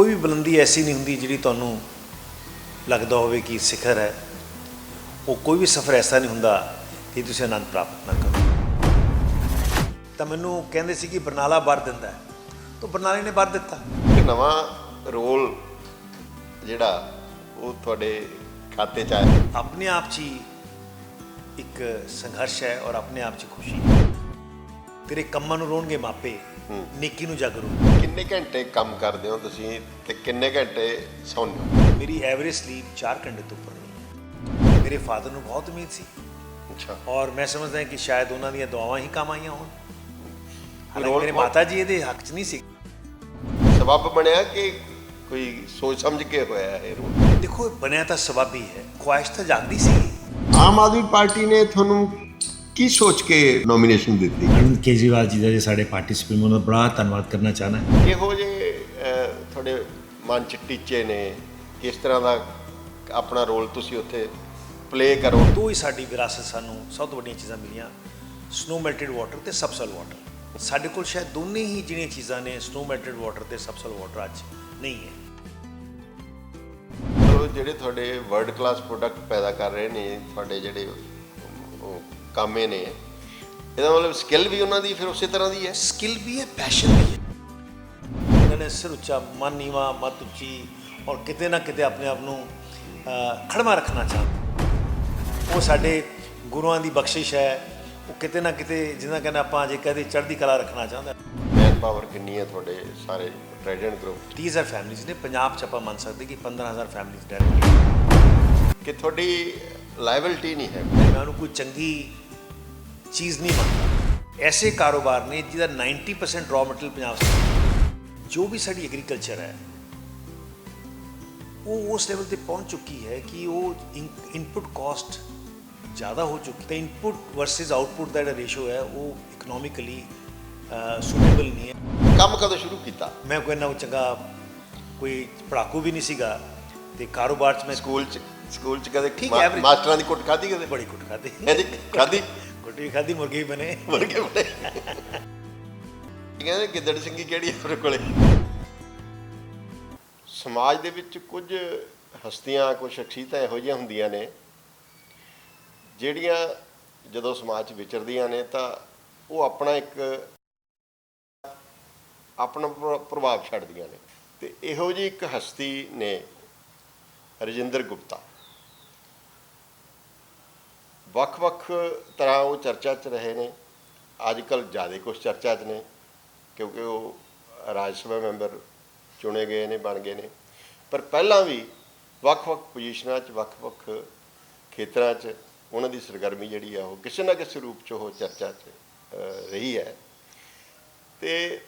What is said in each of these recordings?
ਕੋਈ ਵੀ ਬੁਲੰਦੀ ਐਸੀ ਨਹੀਂ ਹੁੰਦੀ ਜਿਹੜੀ ਤੁਹਾਨੂੰ ਲੱਗਦਾ ਹੋਵੇ ਕਿ ਸਿਖਰ ਹੈ। ਉਹ ਕੋਈ ਵੀ ਸਫ਼ਰ ਐਸਾ ਨਹੀਂ ਹੁੰਦਾ ਕਿ ਤੁਸੀਂ ਆਨੰਦ ਪ੍ਰਾਪਤ ਨਾ ਕਰੋ। ਤਾਂ ਮੈਨੂੰ ਕਹਿੰਦੇ ਸੀ ਕਿ ਬਰਨਾਲਾ ਵਰ ਦਿੰਦਾ ਤਾਂ ਬਰਨਾਲੇ ਨੇ ਵਰ ਦਿੱਤਾ। ਇੱਕ ਨਵਾਂ ਰੋਲ ਜਿਹੜਾ ਉਹ ਤੁਹਾਡੇ ਖਾਤੇ 'ਚ ਆਇਆ। ਆਪਣੇ ਆਪ 'ਚ ਹੀ ਇੱਕ ਸੰਘਰਸ਼ ਹੈ ਔਰ ਆਪਣੇ ਆਪ 'ਚ ਖੁਸ਼ੀ। ਤੇਰੇ ਕੰਮਾਂ ਨੂੰ ਰੋਣਗੇ ਮਾਪੇ। ਨੇਕੀ ਨੂੰ ਜਗ ਰੂ ਕਿੰਨੇ ਘੰਟੇ ਕੰਮ ਕਰਦੇ ਹੋ ਤੁਸੀਂ ਤੇ ਕਿੰਨੇ ਘੰਟੇ ਸੌਂਦੇ ਹੋ? ਮੇਰੀ ਐਵਰੇਜ ਸਲੀਪ 4 ਘੰਟੇ ਤੋਂ ਉੱਪਰ ਨਹੀਂ ਹੈ ਮੇਰੇ ਫਾਦਰ ਨੂੰ ਬਹੁਤ ਉਮੀਦ ਸੀ। ਅੱਛਾ। ਔਰ ਮੈਂ ਸਮਝਦਾ ਹਾਂ ਕਿ ਸ਼ਾਇਦ ਉਹਨਾਂ ਦੀਆਂ ਦੁਆਵਾਂ ਹੀ ਕੰਮ ਆਈਆਂ ਹੋਣ। ਹਾਲਾਂਕਿ ਮੇਰੇ ਮਾਤਾ ਜੀ ਇਹਦੇ ਹੱਕ 'ਚ ਨਹੀਂ ਸੀ। ਸਬਬ ਬਣਿਆ ਕਿ ਕੋਈ ਸੋਚ ਸਮਝ ਕੇ ਹੋਇਆ ਇਹ ਰੋਲ? ਦੇਖੋ ਇਹ ਬਣਿਆ ਤਾਂ ਸਵਾਬੀ ਹੈ। ਖੁਆਇਸ਼ ਤਾਂ ਜਾਗਦੀ ਸੀ। ਆਮ ਆਦਮੀ ਪਾਰਟੀ ਨੇ ਤੁਹਾਨੂੰ ਕੀ ਸੋਚ ਕੇ ਨੋਮੀਨੇਸ਼ਨ ਦਿੱਤੀ? ਅਰਵਿੰਦ ਕੇਜਰੀਵਾਲ ਜੀ ਦਾ ਜੇ ਸਾਡੇ ਪਾਰਟੀ ਸੁਪਰੀਮੋ ਦਾ ਬੜਾ ਧੰਨਵਾਦ ਕਰਨਾ ਚਾਹਨਾ ਹੈ। ਕਿਹੋ ਜਿਹੇ ਅਹ, ਤੁਹਾਡੇ ਮਨ ਚ ਟੀਚੇ ਨੇ? ਕਿਸ ਤਰ੍ਹਾਂ ਦਾ ਆਪਣਾ ਰੋਲ ਤੁਸੀਂ ਉੱਥੇ ਪਲੇ ਕਰੋ? ਦੋ ਹੀ ਸਾਡੀ ਵਿਰਾਸਤ ਸਾਨੂੰ ਸਭ ਤੋਂ ਵੱਡੀਆਂ ਚੀਜ਼ਾਂ ਮਿਲੀਆਂ। ਸਨੋ ਮੈਲਟਡ ਵਾਟਰ ਤੇ ਸਬਸਲ ਵਾਟਰ ਸਾਡੇ ਕੋਲ ਸ਼ਾਇਦ ਦੋਨੇ ਹੀ ਜਿਹੜੀਆਂ ਚੀਜ਼ਾਂ ਨੇ ਸਨੋ ਮੈਲਟਡ ਵਾਟਰ ਤੇ ਸਬਸਲ ਵਾਟਰ ਅੱਜ ਨਹੀਂ ਹੈ। ਜਿਹੜੇ ਤੁਹਾਡੇ ਵਰਲਡ ਕਲਾਸ ਪ੍ਰੋਡਕਟ ਪੈਦਾ ਕਰ ਰਹੇ ਨੇ ਤੁਹਾਡੇ ਜਿਹੜੇ ਕਾਮੇ ਨੇ। ਇਹਦਾ ਮਤਲਬ ਸਕਿੱਲ ਵੀ ਉਹਨਾਂ ਦੀ ਫਿਰ ਉਸੇ ਤਰ੍ਹਾਂ ਦੀ ਹੈ। ਸਕਿੱਲ ਵੀ ਹੈ ਪੈਸ਼ਨ ਵੀ ਹੈ। ਉਹਨਾਂ ਨੇ ਸਿਰ ਉੱਚਾ ਮਨ ਨੀਵਾ ਮਤ ਉੱਚੀ ਔਰ ਕਿਤੇ ਨਾ ਕਿਤੇ ਆਪਣੇ ਆਪ ਨੂੰ ਖੜਮਾ ਰੱਖਣਾ ਚਾਹੁੰਦੇ ਉਹ ਸਾਡੇ ਗੁਰੂਆਂ ਦੀ ਬਖਸ਼ਿਸ਼ ਹੈ। ਉਹ ਕਿਤੇ ਨਾ ਕਿਤੇ ਜਿਹਨਾਂ ਕਹਿੰਦੇ ਆਪਾਂ ਜੇ ਕਹਦੇ ਚੜ੍ਹਦੀ ਕਲਾ ਰੱਖਣਾ ਚਾਹੁੰਦਾ ਮੈਨ ਪਾਵਰ ਕਿੰਨੀ ਹੈ ਤੁਹਾਡੇ ਸਾਰੇ ਟ੍ਰੈਜੈਂਟ ਗਰੁੱਪ 30000 ਫੈਮਿਲੀਜ਼ ਨੇ। ਪੰਜਾਬ ਚ ਆਪਾਂ ਮੰਨ ਸਕਦੇ ਕਿ 15000 ਫੈਮਿਲੀਜ਼ ਡਾਇਰੈਕਟਲੀ ਕਿ ਤੁਹਾਡੀ ਲਾਇਬਿਲਟੀ ਨਹੀਂ ਹੈ। ਮੈਂ ਉਹਨੂੰ ਕੋਈ ਚੰਗੀ ਚੀਜ਼ ਨਹੀਂ ਮੰਨਦਾ ਐਸੇ ਕਾਰੋਬਾਰ ਨੇ ਜਿਹਦਾ 90% ਰॉ ਮਟੀਰੀਅਲ ਪੰਜਾਬ ਸੇ ਜੋ ਵੀ ਸਾਡੀ ਐਗਰੀਕਲਚਰ ਹੈ ਉਹ ਉਸ ਲੈਵਲ ਤੇ ਪਹੁੰਚ ਚੁੱਕੀ ਹੈ ਕਿ ਉਹ ਇਨਪੁਟ ਕਾਸਟ ਜ਼ਿਆਦਾ ਹੋ ਚੁੱਕੀ ਤੇ ਇਨਪੁਟ ਵਰਸਸ ਆਊਟਪੁੱਟ ਦਾ ਜਿਹੜਾ ਰੇਸ਼ੋ ਹੈ ਉਹ ਇਕਨੋਮਿਕਲੀ ਸੁਟੇਬਲ ਨਹੀਂ ਹੈ। ਕੰਮ ਕਦੋਂ ਸ਼ੁਰੂ ਕੀਤਾ? ਮੈਂ ਕੋਈ ਨਾ ਚੰਗਾ ਕੋਈ ਪੜਾਕੂ ਵੀ ਨਹੀਂ ਸੀਗਾ। ਤੇ ਕਾਰੋਬਾਰ ਚ ਮੈਂ ਸਕੂਲ ਚ? ਸਕੂਲ ਚ ਕਦੇ ਠੀਕ ਮਾ- average। ਮਾਸਟਰਾਂ ਦੀ ਕੁੱਟ ਖਾਧੀ ਕਦੇ? ਬੜੀ ਕੁੱਟ ਖਾਦੀ ਗੁੱਟੀ ਵੀ ਖਾਦੀ ਮੁਰਗੇ ਬਣੇ। ਮੁਰਗੇ ਬੜੇ ਕਹਿੰਦੇ ਗਿੱਦੜ ਸਿੰਘੀ ਕਿਹੜੀ ਹੈ ਆਪਣੇ ਕੋਲੇ? ਸਮਾਜ ਦੇ ਵਿੱਚ ਕੁਝ ਹਸਤੀਆਂ ਕੁਝ ਸ਼ਖਸੀਅਤਾਂ ਇਹੋ ਜਿਹੀਆਂ ਹੁੰਦੀਆਂ ਨੇ ਜਿਹੜੀਆਂ ਜਦੋਂ ਸਮਾਜ 'ਚ ਵਿਚਰਦੀਆਂ ਨੇ ਤਾਂ ਉਹ ਆਪਣਾ ਇੱਕ ਆਪਣਾ ਪ੍ਰ- ਪ੍ਰਭਾਵ ਛੱਡਦੀਆਂ ਨੇ। ਤੇ ਇਹੋ ਜਿਹੀ ਇੱਕ ਹਸਤੀ ਨੇ ਰਜਿੰਦਰ ਗੁਪਤਾ। ਵੱਖ-ਵੱਖ ਤਰ੍ਹਾਂ ਉਹ ਚਰਚਾ 'ਚ ਰਹੇ ਨੇ। ਅੱਜ ਕੱਲ ਜ਼ਿਆਦਾ ਕੁਝ ਚਰਚਾ 'ਚ ਨੇ, ਕਿਉਂਕਿ ਉਹ ਰਾਜ ਸਭਾ ਮੈਂਬਰ ਚੁਣੇ ਗਏ ਨੇ, ਬਣ ਗਏ ਨੇ। ਪਰ ਪਹਿਲਾਂ ਵੀ ਵੱਖ-ਵੱਖ ਪੋਜੀਸ਼ਨਾਂ 'ਚ ਵੱਖ-ਵੱਖ ਖੇਤਰਾਂ 'ਚ ਉਹਨਾਂ ਦੀ ਸਰਗਰਮੀ ਜਿਹੜੀ ਆ, ਉਹ ਕਿਸੇ ਨਾ ਕਿਸੇ ਰੂਪ 'ਚ ਉਹ ਚਰਚਾ 'ਚ ਰਹੀ ਹੈ। ਤੇ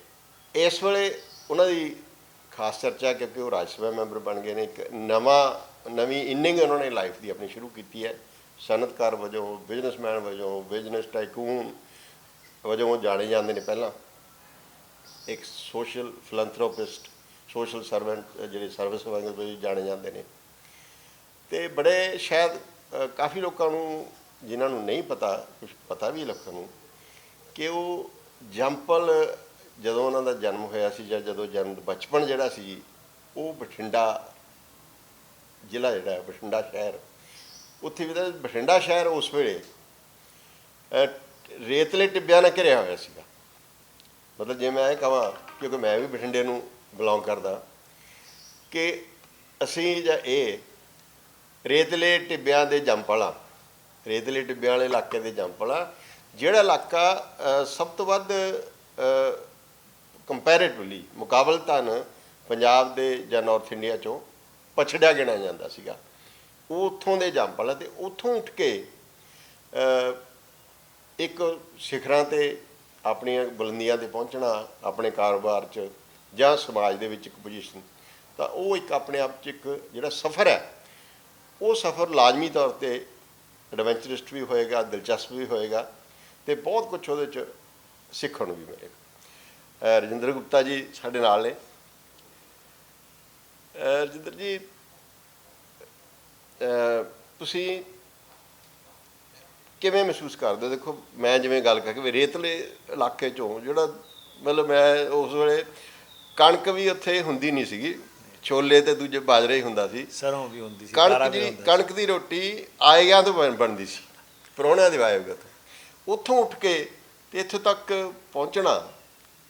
ਇਸ ਵੇਲੇ ਉਹਨਾਂ ਦੀ ਖਾਸ ਚਰਚਾ, ਕਿਉਂਕਿ ਉਹ ਰਾਜ ਸਭਾ ਮੈਂਬਰ ਬਣ ਗਏ ਨੇ, ਇੱਕ ਨਵਾਂ, ਨਵੀਂ ਇਨਿੰਗ ਉਹਨਾਂ ਨੇ ਲਾਈਫ ਦੀ ਆਪਣੀ ਸ਼ੁਰੂ ਕੀਤੀ ਹੈ। ਸਨਅਤਕਾਰ ਵਜੋਂ ਬਿਜ਼ਨਸਮੈਨ ਵਜੋਂ ਬਿਜ਼ਨਸ ਟਾਈਕੂਨ ਵਜੋਂ ਉਹ ਜਾਣੇ ਜਾਂਦੇ ਨੇ ਪਹਿਲਾਂ। ਇੱਕ ਸੋਸ਼ਲ ਫਿਲੈਂਥਰੋਪਿਸਟ ਸੋਸ਼ਲ ਸਰਵੈਂਟ ਜਿਹੜੇ ਸਰਵਿਸ ਵਜੋਂ ਜਾਣੇ ਜਾਂਦੇ ਨੇ। ਤੇ ਬੜੇ ਸ਼ਾਇਦ ਕਾਫੀ ਲੋਕਾਂ ਨੂੰ, ਜਿਨ੍ਹਾਂ ਨੂੰ ਨਹੀਂ ਪਤਾ ਕੁਝ ਪਤਾ ਵੀ ਲੋਕਾਂ ਨੂੰ, ਕਿ ਉਹ ਜੰਪਲ ਜਦੋਂ ਉਹਨਾਂ ਦਾ ਜਨਮ ਹੋਇਆ ਸੀ ਜਾਂ ਜਦੋਂ ਜਨਮ ਬਚਪਨ ਜਿਹੜਾ ਸੀ, ਉਹ ਬਠਿੰਡਾ ਜ਼ਿਲ੍ਹਾ ਜਿਹੜਾ ਬਠਿੰਡਾ ਸ਼ਹਿਰ ਉੱਥੇ ਵੀ ਤਾਂ ਬਠਿੰਡਾ ਸ਼ਹਿਰ ਉਸ ਵੇਲੇ ਰੇਤਲੇ ਟਿੱਬਿਆਂ ਨਾਲ ਘਿਰਿਆ ਹੋਇਆ ਸੀਗਾ। ਮਤਲਬ ਜੇ ਮੈਂ ਇਹ ਕਹਾਂ, ਕਿਉਂਕਿ ਮੈਂ ਵੀ ਬਠਿੰਡੇ ਨੂੰ ਬਿਲੋਂਗ ਕਰਦਾ, ਕਿ ਅਸੀਂ ਜਾਂ ਇਹ ਰੇਤਲੇ ਟਿੱਬਿਆਂ ਦੇ ਜੰਪਲਾ ਰੇਤਲੇ ਟਿੱਬਿਆਂ ਵਾਲੇ ਇਲਾਕੇ ਦੇ ਜੰਪਲਾ ਜਿਹੜਾ ਇਲਾਕਾ ਸਭ ਤੋਂ ਵੱਧ ਕੰਪੈਰੀਟਿਵਲੀ ਮੁਕਾਬਲਤਨ ਪੰਜਾਬ ਦੇ ਜਾਂ ਨਾਰਥ ਇੰਡੀਆ ਚੋਂ ਪਛੜਿਆ ਗਿਣਿਆ ਜਾਂਦਾ ਸੀਗਾ। ਉਹ ਉੱਥੋਂ ਦੇ ਜੰਪਲ ਤੇ ਉੱਥੋਂ ਉੱਠ ਕੇ ਇੱਕ ਸਿਖਰਾਂ ਤੇ ਆਪਣੀਆਂ ਬੁਲੰਦੀਆਂ ਤੇ ਪਹੁੰਚਣਾ, ਆਪਣੇ ਕਾਰੋਬਾਰ 'ਚ ਜਾਂ ਸਮਾਜ ਦੇ ਵਿੱਚ ਇੱਕ ਪੋਜੀਸ਼ਨ ਤਾਂ ਉਹ ਇੱਕ ਆਪਣੇ ਆਪ 'ਚ ਇੱਕ ਜਿਹੜਾ ਸਫ਼ਰ ਹੈ, ਉਹ ਸਫ਼ਰ ਲਾਜ਼ਮੀ ਤੌਰ ਤੇ ਐਡਵੈਂਚਰਿਸਟ ਵੀ ਹੋਏਗਾ, ਦਿਲਚਸਪ ਵੀ ਹੋਏਗਾ ਤੇ ਬਹੁਤ ਕੁਝ ਉਹਦੇ 'ਚ ਸਿੱਖਣ ਨੂੰ ਵੀ ਮਿਲੇਗਾ। ਰਜਿੰਦਰ ਗੁਪਤਾ ਜੀ ਸਾਡੇ ਨਾਲ ਨੇ। ਰਜਿੰਦਰ ਜੀ ਤੁਸੀਂ ਕਿਵੇਂ ਮਹਿਸੂਸ ਕਰਦੇ? ਹੋ ਦੇਖੋ ਮੈਂ ਜਿਵੇਂ ਗੱਲ ਕਰਕੇ ਵੀ ਰੇਤਲੇ ਇਲਾਕੇ ਚੋਂ ਜਿਹੜਾ ਮਤਲਬ ਮੈਂ ਉਸ ਵੇਲੇ ਕਣਕ ਵੀ ਉੱਥੇ ਹੁੰਦੀ ਨਹੀਂ ਸੀਗੀ। ਛੋਲੇ ਤੇ ਦੂਜੇ ਬਾਜਰੇ ਹੀ ਹੁੰਦਾ ਸੀ। ਸਰੋਂ ਵੀ ਹੁੰਦੀ ਸੀ ਕਣਕ ਦੀ। ਕਣਕ ਦੀ ਰੋਟੀ ਆਏਗਾ ਤੋਂ ਬਣ- ਬਣਦੀ ਸੀ ਪਰੋਣਿਆਂ ਦੀ ਆਏਗਾ ਤੋਂ ਉੱਥੋਂ ਉੱਠ ਕੇ ਤੇ ਇੱਥੋਂ ਤੱਕ ਪਹੁੰਚਣਾ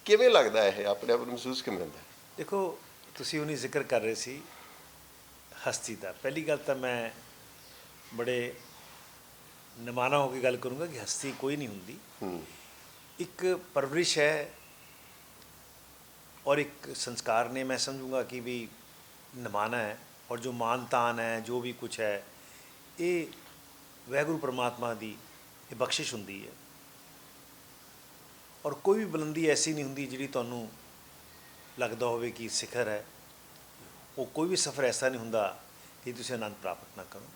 ਕਿਵੇਂ ਲੱਗਦਾ ਇਹ? ਆਪਣੇ ਆਪ ਨੂੰ ਮਹਿਸੂਸ ਕਿਵੇਂ ਹੁੰਦਾ? ਦੇਖੋ ਤੁਸੀਂ ਉਹਨੀ ਜ਼ਿਕਰ ਕਰ ਰਹੇ ਸੀ ਹਸਤੀ ਦਾ। ਪਹਿਲੀ ਗੱਲ ਤਾਂ ਮੈਂ ਬੜੇ ਨਿਮਾਣਾ ਹੋ ਕੇ ਗੱਲ ਕਰੂੰਗਾ ਕਿ ਹਸਤੀ ਕੋਈ ਨਹੀਂ ਹੁੰਦੀ। ਇੱਕ ਪਰਵਰਿਸ਼ ਹੈ ਔਰ ਇੱਕ ਸੰਸਕਾਰ ਨੇ ਮੈਂ ਸਮਝੂੰਗਾ ਕਿ ਵੀ ਨਿਮਾਣਾ ਹੈ ਔਰ ਜੋ ਮਾਨ ਤਾਨ ਹੈ ਜੋ ਵੀ ਕੁਝ ਹੈ ਇਹ ਵਾਹਿਗੁਰੂ ਪ੍ਰਮਾਤਮਾ ਦੀ ਇਹ ਬਖਸ਼ਿਸ਼ ਹੁੰਦੀ ਹੈ। ਔਰ ਕੋਈ ਵੀ ਬੁਲੰਦੀ ਐਸੀ ਨਹੀਂ ਹੁੰਦੀ ਜਿਹੜੀ ਤੁਹਾਨੂੰ ਲੱਗਦਾ ਹੋਵੇ ਕਿ ਸਿਖਰ ਹੈ। ਉਹ ਕੋਈ ਵੀ ਸਫ਼ਰ ਐਸਾ ਨਹੀਂ ਹੁੰਦਾ ਕਿ ਤੁਸੀਂ ਆਨੰਦ ਪ੍ਰਾਪਤ ਨਾ ਕਰੋ।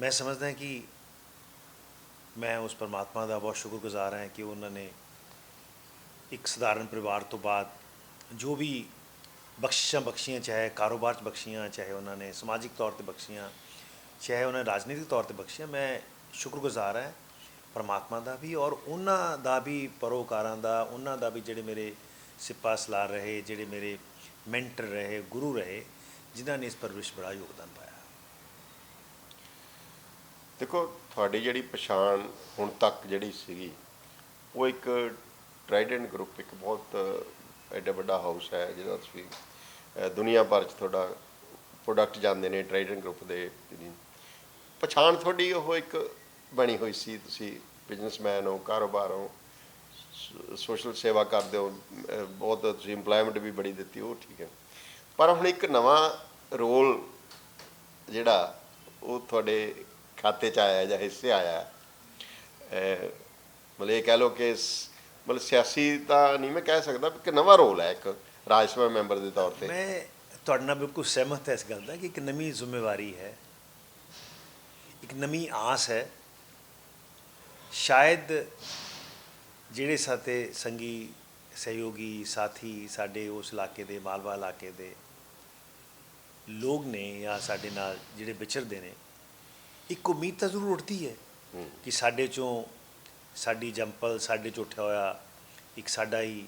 ਮੈਂ ਸਮਝਦਾ ਕਿ ਮੈਂ ਉਸ ਪਰਮਾਤਮਾ ਦਾ ਬਹੁਤ ਸ਼ੁਕਰਗੁਜ਼ਾਰ ਹਾਂ ਕਿ ਉਹਨਾਂ ਨੇ ਇੱਕ ਸਧਾਰਨ ਪਰਿਵਾਰ ਤੋਂ ਬਾਅਦ ਜੋ ਵੀ ਬਖਸ਼ਿਸ਼ਾਂ ਬਖਸ਼ੀਆਂ, ਚਾਹੇ ਕਾਰੋਬਾਰ 'ਚ ਬਖਸ਼ੀਆਂ, ਚਾਹੇ ਉਹਨਾਂ ਨੇ ਸਮਾਜਿਕ ਤੌਰ ਤੇ ਬਖਸ਼ੀਆਂ, ਚਾਹੇ ਉਹਨਾਂ ਨੇ ਰਾਜਨੀਤਿਕ ਤੌਰ ਤੇ ਬਖਸ਼ੀਆਂ, ਮੈਂ ਸ਼ੁਕਰਗੁਜ਼ਾਰ ਹਾਂ ਪਰਮਾਤਮਾ ਦਾ ਵੀ ਔਰ ਉਹਨਾਂ ਦਾ ਵੀ ਪਰੋਕਾਰਾਂ ਦਾ, ਉਹਨਾਂ ਦਾ ਵੀ ਜਿਹੜੇ ਮੇਰੇ ਸਿੱਪਾ ਸਲਾਰ ਰਹੇ, ਜਿਹੜੇ ਮੇਰੇ ਮੈਂਟਰ ਰਹੇ, ਗੁਰੂ ਰਹੇ, ਜਿਨ੍ਹਾਂ ਨੇ ਇਸ ਪਰ ਪਰਵਰਿਸ਼ ਬੜਾ ਯੋਗਦਾਨ ਪਾਇਆ। ਦੇਖੋ, ਤੁਹਾਡੀ ਜਿਹੜੀ ਪਛਾਣ ਹੁਣ ਤੱਕ ਜਿਹੜੀ ਸੀਗੀ, ਉਹ ਇੱਕ ਟ੍ਰਾਈਡੈਂਟ ਗਰੁੱਪ ਇੱਕ ਬਹੁਤ ਐਡਾ ਵੱਡਾ ਹਾਊਸ ਹੈ, ਜਿਹਦਾ ਤੁਸੀਂ ਦੁਨੀਆ ਭਰ ਚ ਤੁਹਾਡਾ ਪ੍ਰੋਡਕਟ ਜਾਂਦੇ ਨੇ ਟ੍ਰਾਈਡੈਂਟ ਗਰੁੱਪ ਦੇ ਪਛਾਣ ਤੁਹਾਡੀ ਉਹ ਇੱਕ ਬਣੀ ਹੋਈ ਸੀ। ਤੁਸੀਂ ਬਿਜ਼ਨਸਮੈਨ ਹੋ, ਕਾਰੋਬਾਰ ਹੋ ਸੋਸ਼ਲ ਸੇਵਾ ਕਰਦੇ ਹੋ ਬਹੁਤ ਤੁਸੀਂ EMPLOYMENT ਵੀ ਬੜੀ ਦਿੱਤੀ, ਉਹ ਠੀਕ ਹੈ। ਪਰ ਹੁਣ ਇੱਕ ਨਵਾਂ ਰੋਲ ਜਿਹੜਾ ਉਹ ਤੁਹਾਡੇ ਖਾਤੇ 'ਚ ਆਇਆ ਜਾਂ ਹਿੱਸੇ ਆਇਆ ਮਤਲਬ ਇਹ ਕਹਿ ਲਓ ਕਿ ਮਤਲਬ ਸਿਆਸੀ ਤਾਂ ਨਹੀਂ ਮੈਂ ਕਹਿ ਸਕਦਾ ਕਿ ਨਵਾਂ ਰੋਲ ਹੈ, ਇੱਕ ਰਾਜ ਸਭਾ ਮੈਂਬਰ ਦੇ ਤੌਰ ਤੇ। ਮੈਂ ਤੁਹਾਡੇ ਨਾਲ ਬਿਲਕੁਲ ਸਹਿਮਤ ਹਾਂ ਇਸ ਗੱਲ ਦਾ ਕਿ ਇੱਕ ਨਵੀਂ ਜ਼ਿੰਮੇਵਾਰੀ ਹੈ, ਇੱਕ ਨਵੀਂ ਆਸ ਹੈ। ਸ਼ਾਇਦ ਜਿਹੜੇ ਸਾਤੇ ਸੰਗੀ ਸਹਿਯੋਗੀ ਸਾਥੀ ਸਾਡੇ ਉਸ ਇਲਾਕੇ ਦੇ ਮਾਲਵਾ ਇਲਾਕੇ ਦੇ ਲੋਕ ਨੇ ਜਾਂ ਸਾਡੇ ਨਾਲ ਜਿਹੜੇ ਵਿਚਰਦੇ ਨੇ ਇੱਕ ਉਮੀਦ ਤਾਂ ਜ਼ਰੂਰ ਉੱਠਦੀ ਹੈ। ਕਿ ਸਾਡੇ ਚੋਂ ਸਾਡੀ ਜੰਪਲ ਸਾਡੇ ਚੋਂ ਉੱਠਿਆ ਹੋਇਆ ਇੱਕ ਸਾਡਾ ਹੀ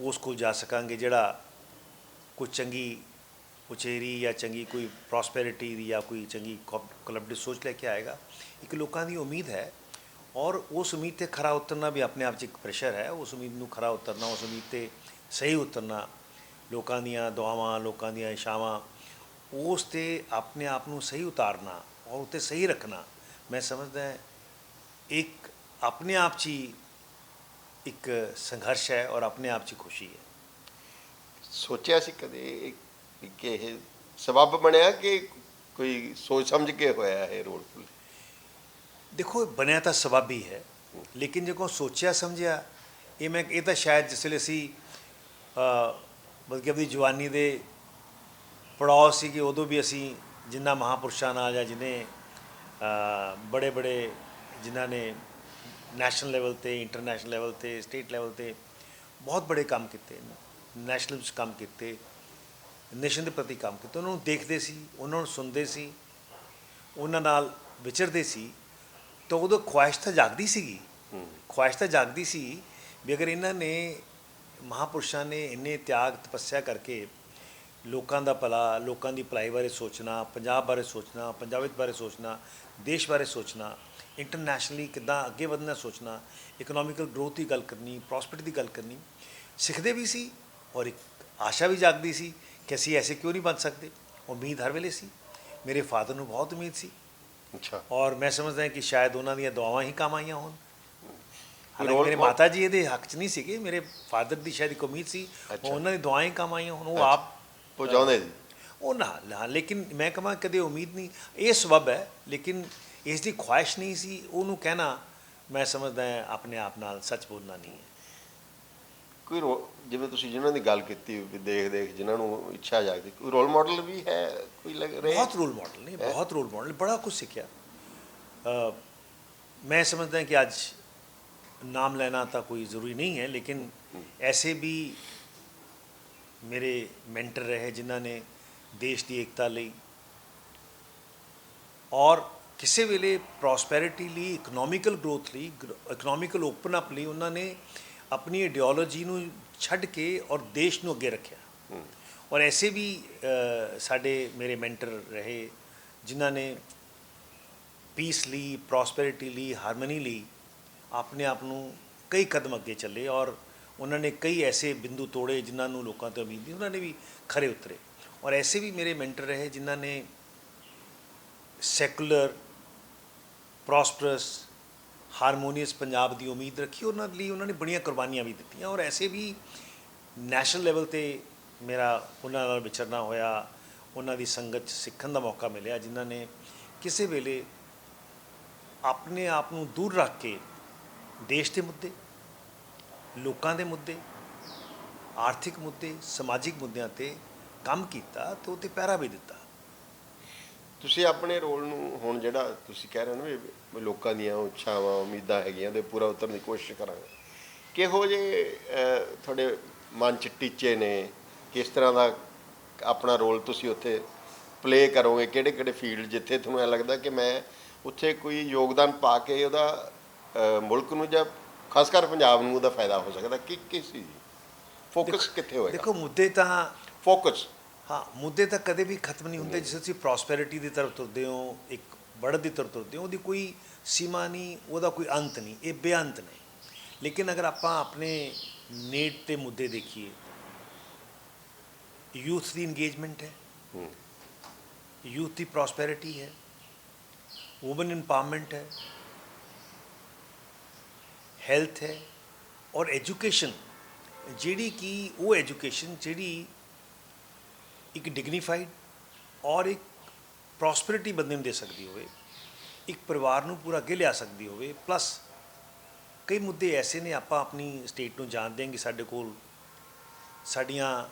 ਉਸ ਕੋਲ ਜਾ ਸਕਾਂਗੇ ਜਿਹੜਾ ਕੋਈ ਚੰਗੀ ਉਚੇਰੀ ਜਾਂ ਚੰਗੀ ਕੋਈ ਪ੍ਰੋਸਪੈਰਿਟੀ ਦੀ ਜਾਂ ਕੋਈ ਚੰਗੀ ਕਲੱਬਡੀ ਸੋਚ ਲੈ ਕੇ ਆਏਗਾ ਇੱਕ ਲੋਕਾਂ ਦੀ ਉਮੀਦ ਹੈ ਔਰ ਉਸ ਉਮੀਦ ਤੇ ਖਰਾ ਉਤਰਨਾ ਵੀ ਆਪਣੇ ਆਪ 'ਚ ਇੱਕ ਪ੍ਰੈਸ਼ਰ ਹੈ। ਉਸ ਉਮੀਦ ਨੂੰ ਖਰਾ ਉਤਰਨਾ, ਉਸ ਉਮੀਦ ਤੇ ਸਹੀ ਉਤਰਨਾ, ਲੋਕਾਂ ਦੀਆਂ ਦੁਆਵਾਂ, ਲੋਕਾਂ ਦੀਆਂ ਇਸ਼ਾਵਾਂ, ਉਸ ਤੇ ਆਪਣੇ ਆਪ ਨੂੰ ਸਹੀ ਉਤਾਰਨਾ ਔਰ ਉਤੇ ਸਹੀ ਰੱਖਣਾ, ਮੈਂ ਸਮਝਦਾ ਇੱਕ ਆਪਣੇ ਆਪ 'ਚ ਹੀ ਇੱਕ ਸੰਘਰਸ਼ ਹੈ ਔਰ ਆਪਣੇ ਆਪ 'ਚ ਹੀ ਖੁਸ਼ੀ ਹੈ। ਸੋਚਿਆ ਸੀ ਕਦੇ ਇਹ- ਕਿ ਇਹ ਸਬਬ ਬਣਿਆ ਕਿ ਕੋਈ ਸੋਚ ਸਮਝ ਕੇ ਹੋਇਆ ਇਹ ਰੋਲ ਦੇਖੋ ਬਣਿਆ ਤਾਂ ਸਵਾਬੀ ਹੈ ਲੇਕਿਨ ਜੇ ਕੋ ਸੋਚਿਆ ਸਮਝਿਆ ਇਹ ਮੈਂ ਇਹ ਤਾਂ ਸ਼ਾਇਦ ਜਿਸ ਵੇਲੇ ਅਸੀਂ ਅ, ਬਲਕਿ ਆਪਣੀ ਜਵਾਨੀ ਦੇ ਪੜਾਅ ਸੀ ਕਿ ਉਦੋਂ ਵੀ ਅਸੀਂ ਜਿਨ੍ਹਾਂ ਮਹਾਪੁਰਸ਼ਾਂ ਨਾਲ ਜਾਂ ਜਿਹਨੇ ਬੜੇ ਬੜੇ ਜਿਨ੍ਹਾਂ ਨੇ ਨੈਸ਼ਨਲ ਲੈਵਲ ਤੇ ਇੰਟਰਨੈਸ਼ਨਲ ਲੈਵਲ ਤੇ ਸਟੇਟ ਲੈਵਲ ਤੇ ਬਹੁਤ ਬੜੇ ਕੰਮ ਕੀਤੇ ਨੈਸ਼ਨਲ ਵਿੱਚ ਕੰਮ ਕੀਤੇ ਨੇਸ਼ਨ ਦੇ ਪ੍ਰਤੀ ਕੰਮ ਕੀਤੇ ਉਹਨਾਂ ਨੂੰ ਦੇਖਦੇ ਸੀ ਉਹਨਾਂ ਨੂੰ ਸੁਣਦੇ ਸੀ ਉਹਨਾਂ ਨਾਲ ਵਿਚਰਦੇ ਸੀ ਤਾਂ ਉਦੋਂ ਖੁਆਇਸ਼ ਤਾਂ ਜਾਗਦੀ ਸੀਗੀ। ਖੁਆਇਸ਼ ਤਾਂ ਜਾਗਦੀ ਸੀ ਵੀ ਅਗਰ ਇਹਨਾਂ ਨੇ ਮਹਾਪੁਰਸ਼ਾਂ ਨੇ ਇੰਨੇ ਤਿਆਗ ਤਪੱਸਿਆ ਕਰਕੇ ਲੋਕਾਂ ਦਾ ਭਲਾ ਲੋਕਾਂ ਦੀ ਭਲਾਈ ਬਾਰੇ ਸੋਚਣਾ ਪੰਜਾਬ ਬਾਰੇ ਸੋਚਣਾ ਪੰਜਾਬੀਤ ਬਾਰੇ ਸੋਚਣਾ ਦੇਸ਼ ਬਾਰੇ ਸੋਚਣਾ ਇੰਟਰਨੈਸ਼ਨਲੀ ਕਿੱਦਾਂ ਅੱਗੇ ਵਧਣਾ ਸੋਚਣਾ ਇਕਨੋਮਿਕਲ ਗਰੋਥ ਦੀ ਗੱਲ ਕਰਨੀ ਪ੍ਰੋਸਪੈਰਿਟੀ ਦੀ ਗੱਲ ਕਰਨੀ ਸਿੱਖਦੇ ਵੀ ਸੀ ਔਰ ਇੱਕ ਆਸ਼ਾ ਵੀ ਜਾਗਦੀ ਸੀ ਕਿ ਅਸੀਂ ਐਸੇ ਕਿਉਂ ਨਹੀਂ ਬਣ ਸਕਦੇ। ਉਮੀਦ ਹਰ ਵੇਲੇ ਸੀ। ਮੇਰੇ ਫਾਦਰ ਨੂੰ ਬਹੁਤ ਉਮੀਦ ਸੀ। ਅੱਛਾ ਔਰ ਮੈਂ ਸਮਝਦਾ ਹਾਂ ਕਿ ਸ਼ਾਇਦ ਉਹਨਾਂ ਦੀਆਂ ਦੁਆਵਾਂ ਹੀ ਕੰਮ ਆਈਆਂ ਹੋਣ ਹਾਲਾਂਕਿ ਮੇਰੇ ਮਾਤਾ ਜੀ ਇਹਦੇ ਹੱਕ 'ਚ ਨਹੀਂ ਸੀਗੇ ਮੇਰੇ ਫਾਦਰ ਦੀ ਸ਼ਾਇਦ ਇੱਕ ਉਮੀਦ ਸੀ। ਉਹਨਾਂ ਦੀ ਦੁਆਵਾਂ ਹੀ ਕੰਮ ਆਈਆਂ ਹੋਣ ਉਹ। ਆਪ ਉਹ ਚਾਹੁੰਦੇ ਸੀ ਉਹ ਨਾ ਲੇਕਿਨ ਮੈਂ ਕਹਾਂ ਕਦੇ ਉਮੀਦ ਨਹੀਂ ਇਹ ਸਬਬ ਹੈ ਲੇਕਿਨ ਇਸ ਦੀ ਖੁਆਇਸ਼ ਨਹੀਂ ਸੀ ਉਹਨੂੰ ਕਹਿਣਾ ਮੈਂ ਸਮਝਦਾ ਹਾਂ ਆਪਣੇ ਆਪ ਨਾਲ ਸੱਚ ਬੋਲਣਾ ਨਹੀਂ ਹੈ ਕੋਈ ਜਿਵੇਂ ਤੁਸੀਂ ਜਿਨ੍ਹਾਂ ਦੀ ਗੱਲ ਕੀਤੀ ਦੇਖ ਦੇਖ ਜਿਨ੍ਹਾਂ ਨੂੰ ਇੱਛਾ ਜਾਗਦੀ ਕੋਈ ਰੋਲ ਮਾਡਲ ਵੀ ਹੈ ਕੋਈ ਲੱਗ ਰਿਹਾ? ਬਹੁਤ ਰੋਲ ਮਾਡਲ ਨੇ ਬਹੁਤ ਰੋਲ ਮਾਡਲ ਬੜਾ ਕੁਝ ਸਿੱਖਿਆ। ਸਮਝਦਾ ਹਾਂ ਕਿ ਅੱਜ ਨਾਮ ਲੈਣਾ ਤਾਂ ਕੋਈ ਜ਼ਰੂਰੀ ਨਹੀਂ ਹੈ ਲੇਕਿਨ ਐਸੇ ਵੀ ਮੇਰੇ ਮੈਂਟਰ ਰਹੇ ਜਿਨ੍ਹਾਂ ਨੇ ਦੇਸ਼ ਦੀ ਏਕਤਾ ਲਈ ਔਰ ਕਿਸੇ ਵੇਲੇ ਪ੍ਰੋਸਪੈਰਿਟੀ ਲਈ ਇਕਨੋਮਿਕਲ ਗਰੋਥ ਲਈ ਇਕਨੋਮਿਕਲ ਓਪਨ ਅਪ ਲਈ ਉਹਨਾਂ ਨੇ ਆਪਣੀ ਆਈਡੀਓਲੋਜੀ ਨੂੰ ਛੱਡ ਕੇ ਔਰ ਦੇਸ਼ ਨੂੰ ਅੱਗੇ ਰੱਖਿਆ। ਔਰ ਐਸੇ ਵੀ ਸਾਡੇ ਮੇਰੇ ਮੈਂਟਰ ਰਹੇ, ਜਿਨ੍ਹਾਂ ਨੇ ਪੀਸ ਲਈ ਪ੍ਰੋਸਪੈਰਿਟੀ ਲਈ ਹਾਰਮਨੀ ਲਈ ਆਪਣੇ ਆਪ ਨੂੰ ਕਈ ਕਦਮ ਅੱਗੇ ਚੱਲੇ ਔਰ ਉਹਨਾਂ ਨੇ ਕਈ ਐਸੇ ਬਿੰਦੂ ਤੋੜੇ ਜਿਨ੍ਹਾਂ ਨੂੰ ਲੋਕਾਂ ਤੋਂ ਉਮੀਦ ਨਹੀਂ, ਉਹਨਾਂ ਨੇ ਵੀ ਖਰੇ ਉਤਰੇ। ਔਰ ਐਸੇ ਵੀ ਮੇਰੇ ਮੈਂਟਰ ਰਹੇ ਜਿਨ੍ਹਾਂ ਨੇ ਸੈਕੂਲਰ ਪ੍ਰੋਸਪਰਸ ਹਾਰਮੋਨੀਅਸ ਪੰਜਾਬ ਦੀ ਉਮੀਦ ਰੱਖੀ, ਉਹਨਾਂ ਲਈ ਉਹਨਾਂ ਨੇ ਬੜੀਆਂ ਕੁਰਬਾਨੀਆਂ ਵੀ ਦਿੱਤੀਆਂ। ਔਰ ਐਸੇ ਵੀ ਨੈਸ਼ਨਲ ਲੈਵਲ ਤੇ ਮੇਰਾ ਉਹਨਾਂ ਨਾਲ ਵਿਚਰਨਾ ਹੋਇਆ, ਉਹਨਾਂ ਦੀ ਸੰਗਤ 'ਚ ਸਿੱਖਣ ਦਾ ਮੌਕਾ ਮਿਲਿਆ, ਜਿਨ੍ਹਾਂ ਨੇ ਕਿਸੇ ਵੇਲੇ ਆਪਣੇ ਆਪ ਨੂੰ ਦੂਰ ਰੱਖ ਕੇ ਦੇਸ਼ ਦੇ ਮੁੱਦੇ, ਲੋਕਾਂ ਦੇ ਮੁੱਦੇ, ਆਰਥਿਕ ਮੁੱਦੇ, ਸਮਾਜਿਕ ਮੁੱਦਿਆਂ ਤੇ ਕੰਮ ਕੀਤਾ ਤੇ ਉਹ ਤੇ ਪਹਿਰਾ ਵੀ ਦਿੱਤਾ। ਤੁਸੀਂ ਆਪਣੇ ਰੋਲ ਨੂੰ ਹੁਣ ਜਿਹੜਾ ਤੁਸੀਂ ਕਹਿ ਰਹੇ ਹੋ ਨਾ ਵੀ ਲੋਕਾਂ ਦੀਆਂ ਇੱਛਾਵਾਂ ਉਮੀਦਾਂ ਹੈਗੀਆਂ ਤੇ ਪੂਰਾ ਉਤਰਨ ਦੀ ਕੋਸ਼ਿਸ਼ ਕਰਾਂਗੇ। ਕਿਹੋ ਅਹ, ਤੁਹਾਡੇ ਮਨ ਚ ਟੀਚੇ ਨੇ? ਕਿਸ ਤਰ੍ਹਾਂ ਦਾ ਆਪਣਾ ਰੋਲ ਤੁਸੀਂ ਉੱਥੇ ਪਲੇ ਕਰੋਗੇ? ਕਿਹੜੇ ਕਿਹੜੇ ਫੀਲਡ ਜਿੱਥੇ ਤੁਹਾਨੂੰ ਇਹ ਲੱਗਦਾ ਕਿ ਮੈਂ ਉੱਥੇ ਕੋਈ ਯੋਗਦਾਨ ਪਾ ਕੇ ਉਹਦਾ ਮੁਲਕ ਨੂੰ ਜਾਂ ਖਾਸ ਕਰ ਪੰਜਾਬ ਨੂੰ ਉਹਦਾ ਫਾਇਦਾ ਹੋ ਸਕਦਾ? ਕਿ ਕਿਸ ਚੀਜ਼ ਫੋਕਸ ਕਿੱਥੇ ਹੋਏਗਾ? ਦੇਖੋ ਮੁੱਦੇ ਤਾਂ ਫੋਕਸ ਹਾਂ ਮੁੱਦੇ ਤਾਂ ਕਦੇ ਵੀ ਖਤਮ ਨਹੀਂ ਹੁੰਦੇ ਜਿਸ ਤੁਸੀਂ ਪ੍ਰੋਸਪੈਰਿਟੀ ਦੀ ਤਰਫ ਤੁਰਦੇ ਹੋ ਇੱਕ ਬੜ੍ਹਤ ਦੀ ਤਰਫ ਤੁਰਦੇ ਹੋ ਉਹਦੀ ਕੋਈ ਸੀਮਾ ਨਹੀਂ ਉਹਦਾ ਕੋਈ ਅੰਤ ਨਹੀਂ ਇਹ ਬੇਅੰਤ ਨੇ ਲੇਕਿਨ ਅਗਰ ਆਪਾਂ ਆਪਣੇ ਨੇੜ ਤੇ ਮੁੱਦੇ ਦੇਖੀਏ ਯੂਥ ਦੀ ਇੰਗੇਜਮੈਂਟ ਹੈ ਹੂੰ। ਯੂਥ ਦੀ ਪ੍ਰੋਸਪੈਰਿਟੀ ਹੈ ਵੂਮਨ ਇੰਪਾਵਰਮੈਂਟ ਹੈ ਹੈਲਥ ਹੈ ਔਰ ਐਜੂਕੇਸ਼ਨ ਜਿਹੜੀ ਕਿ ਉਹ ਐਜੂਕੇਸ਼ਨ ਜਿਹੜੀ ਇੱਕ ਡਿਗਨੀਫਾਈਡ ਔਰ ਇੱਕ ਪ੍ਰੋਸਪੈਰਿਟੀ ਬੰਦੇ ਨੂੰ ਦੇ ਸਕਦੀ ਹੋਵੇ ਇੱਕ ਪਰਿਵਾਰ ਨੂੰ ਪੂਰਾ ਅੱਗੇ ਲਿਆ ਸਕਦੀ ਹੋਵੇ ਪਲੱਸ ਕਈ ਮੁੱਦੇ ਐਸੇ ਨੇ ਆਪਾਂ ਆਪਣੀ ਸਟੇਟ ਨੂੰ ਜਾਣਦੇ ਹਾਂ ਕਿ ਸਾਡੇ ਕੋਲ ਸਾਡੀਆਂ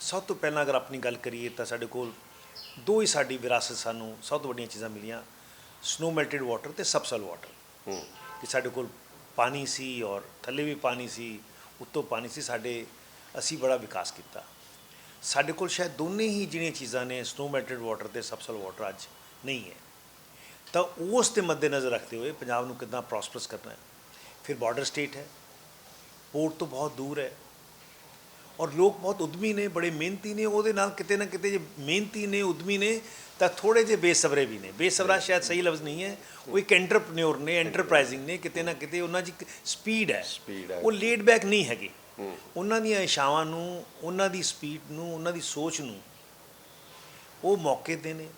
ਸਭ ਤੋਂ ਪਹਿਲਾਂ ਅਗਰ ਆਪਣੀ ਗੱਲ ਕਰੀਏ ਤਾਂ ਸਾਡੇ ਕੋਲ ਦੋ ਹੀ ਸਾਡੀ ਵਿਰਾਸਤ ਸਾਨੂੰ ਸਭ ਤੋਂ ਵੱਡੀਆਂ ਚੀਜ਼ਾਂ ਮਿਲੀਆਂ ਸਨੋ ਮੈਲਟਡ ਵਾਟਰ ਤੇ ਸਬਸਲ ਵਾਟਰ ਕਿ ਸਾਡੇ ਕੋਲ ਪਾਣੀ ਸੀ ਔਰ ਥੱਲੇ ਵੀ ਪਾਣੀ ਸੀ ਉੱਤੋਂ ਪਾਣੀ ਸੀ ਸਾਡੇ ਅਸੀਂ ਬੜਾ ਵਿਕਾਸ ਕੀਤਾ। ਸਾਡੇ ਕੋਲ ਸ਼ਾਇਦ ਦੋਨੇ ਹੀ ਜਿਹੜੀਆਂ ਚੀਜ਼ਾਂ ਨੇ ਸਨੋ ਮੈਲਟਡ ਵਾਟਰ ਤੇ ਸਬਸਲ ਵਾਟਰ ਅੱਜ ਨਹੀਂ ਹੈ। ਤਾਂ ਉਸ ਦੇ ਮੱਦੇਨਜ਼ਰ ਰੱਖਦੇ ਹੋਏ ਪੰਜਾਬ ਨੂੰ ਕਿੱਦਾਂ ਪ੍ਰੋਸਪਰਸ ਕਰਨਾ ਹੈ? ਫਿਰ ਬਾਰਡਰ ਸਟੇਟ ਹੈ। ਪੋਰਟ ਤੋਂ ਬਹੁਤ ਦੂਰ ਹੈ। ਔਰ ਲੋਕ ਬਹੁਤ ਉਦਮੀ ਨੇ ਬੜੇ ਮਿਹਨਤੀ ਨੇ ਉਹਦੇ ਨਾਲ ਕਿਤੇ ਨਾ ਕਿਤੇ ਜੇ ਮਿਹਨਤੀ ਨੇ ਉਦਮੀ ਨੇ ਤਾਂ ਥੋੜੇ ਜਿਹੇ ਬੇਸਬਰੇ ਵੀ ਨੇ। ਬੇਸਬਰਾ ਸ਼ਾਇਦ ਸਹੀ ਲਫ਼ਜ਼ ਨਹੀਂ ਹੈ। ਉਹ ਇੱਕ ਐਂਟਰਪ੍ਰੈਨਿਓਰ ਨੇ ਐਂਟਰਪ੍ਰਾਈਜ਼ਿੰਗ ਨੇ ਕਿਤੇ ਨਾ ਕਿਤੇ ਉਹਨਾਂ ਇੱਕ ਸਪੀਡ ਹੈ। ਉਹ ਲੇਡ ਬੈਕ ਨਹੀਂ ਹੈਗੇ। ਉਹਨਾਂ ਦੀਆਂ ਇਸ਼ਾਵਾਂ ਨੂੰ, ਉਹਨਾਂ ਦੀ ਸਪੀਡ ਨੂੰ, ਉਹਨਾਂ ਦੀ ਸੋਚ ਨੂੰ ਉਹ ਮੌਕੇ ਦੇ ਨੇ।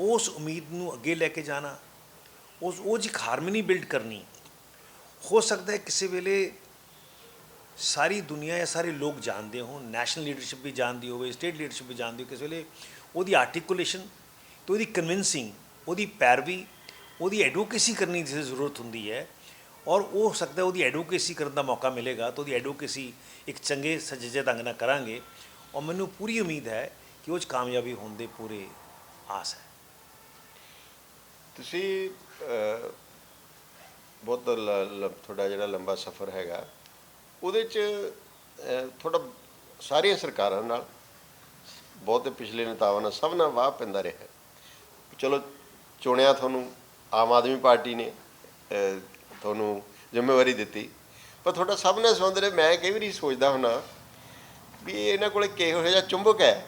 ਉਸ ਉਮੀਦ ਨੂੰ ਅੱਗੇ ਲੈ ਕੇ ਜਾਣਾ, ਉਸ ਉਹ ਜੀ ਹਾਰਮਨੀ ਬਿਲਡ ਕਰਨੀ। ਹੋ ਸਕਦਾ ਹੈ ਕਿਸੇ ਵੇਲੇ ਸਾਰੀ ਦੁਨੀਆ ਜਾਂ ਸਾਰੇ ਲੋਕ ਜਾਣਦੇ ਹੋਣ ਨੈਸ਼ਨਲ ਲੀਡਰਸ਼ਿਪ ਵੀ ਜਾਣਦੀ ਹੋਵੇ ਸਟੇਟ ਲੀਡਰਸ਼ਿਪ ਵੀ ਜਾਣਦੀ ਹੋਵੇ, ਕਿਸੇ ਵੇਲੇ ਉਹਦੀ ਆਰਟੀਕੂਲੇਸ਼ਨ ਤੇ ਉਹਦੀ ਕਨਵਿੰਸਿੰਗ ਉਹਦੀ ਪੈਰਵੀ, ਉਹਦੀ ਐਡਵੋਕੇਸੀ ਕਰਨੀ ਦੀ ਜ਼ਰੂਰਤ ਹੁੰਦੀ ਹੈ। ਔਰ ਉਹ ਹੋ ਸਕਦਾ ਉਹਦੀ ਐਡਵੋਕੇਸੀ ਕਰਨ ਦਾ ਮੌਕਾ ਮਿਲੇਗਾ ਤਾਂ ਉਹਦੀ ਐਡਵੋਕੇਸੀ ਇੱਕ ਚੰਗੇ ਸੱਜੇ ਢੰਗ ਨਾਲ ਕਰਾਂਗੇ ਔਰ ਮੈਨੂੰ ਪੂਰੀ ਉਮੀਦ ਹੈ ਕਿ ਉਹ 'ਚ ਕਾਮਯਾਬੀ ਹੋਣ ਦੇ ਪੂਰੇ ਆਸ ਹੈ। ਤੁਸੀਂ ਬਹੁਤ ਲ- ਲ- ਤੁਹਾਡਾ ਜਿਹੜਾ ਲੰਬਾ ਸਫ਼ਰ ਹੈਗਾ ਉਹਦੇ ਚ ਅਹ, ਤੁਹਾਡਾ ਸਾਰੀਆਂ ਸਰਕਾਰਾਂ ਨਾਲ ਬਹੁਤ ਪਿਛਲੇ ਨੇਤਾਵਾਂ ਨਾਲ ਸਭ ਨਾਲ ਵਾਹ ਪੈਂਦਾ ਰਿਹਾ ਚਲੋ ਚੁਣਿਆ ਤੁਹਾਨੂੰ ਆਮ ਆਦਮੀ ਪਾਰਟੀ ਨੇ ਤੁਹਾਨੂੰ ਜ਼ਿੰਮੇਵਾਰੀ ਦਿੱਤੀ। ਪਰ ਤੁਹਾਡਾ ਸਭ ਨਾਲ ਸੰਬੰਧ ਰਿਹਾ ਮੈਂ ਕਈ ਵਾਰੀ ਸੋਚਦਾ ਹੁੰਨਾ ਵੀ ਇਹਨਾਂ ਕੋਲੇ ਕਿਹੋ ਜਿਹਾ ਚੁੰਬਕ ਹੈ,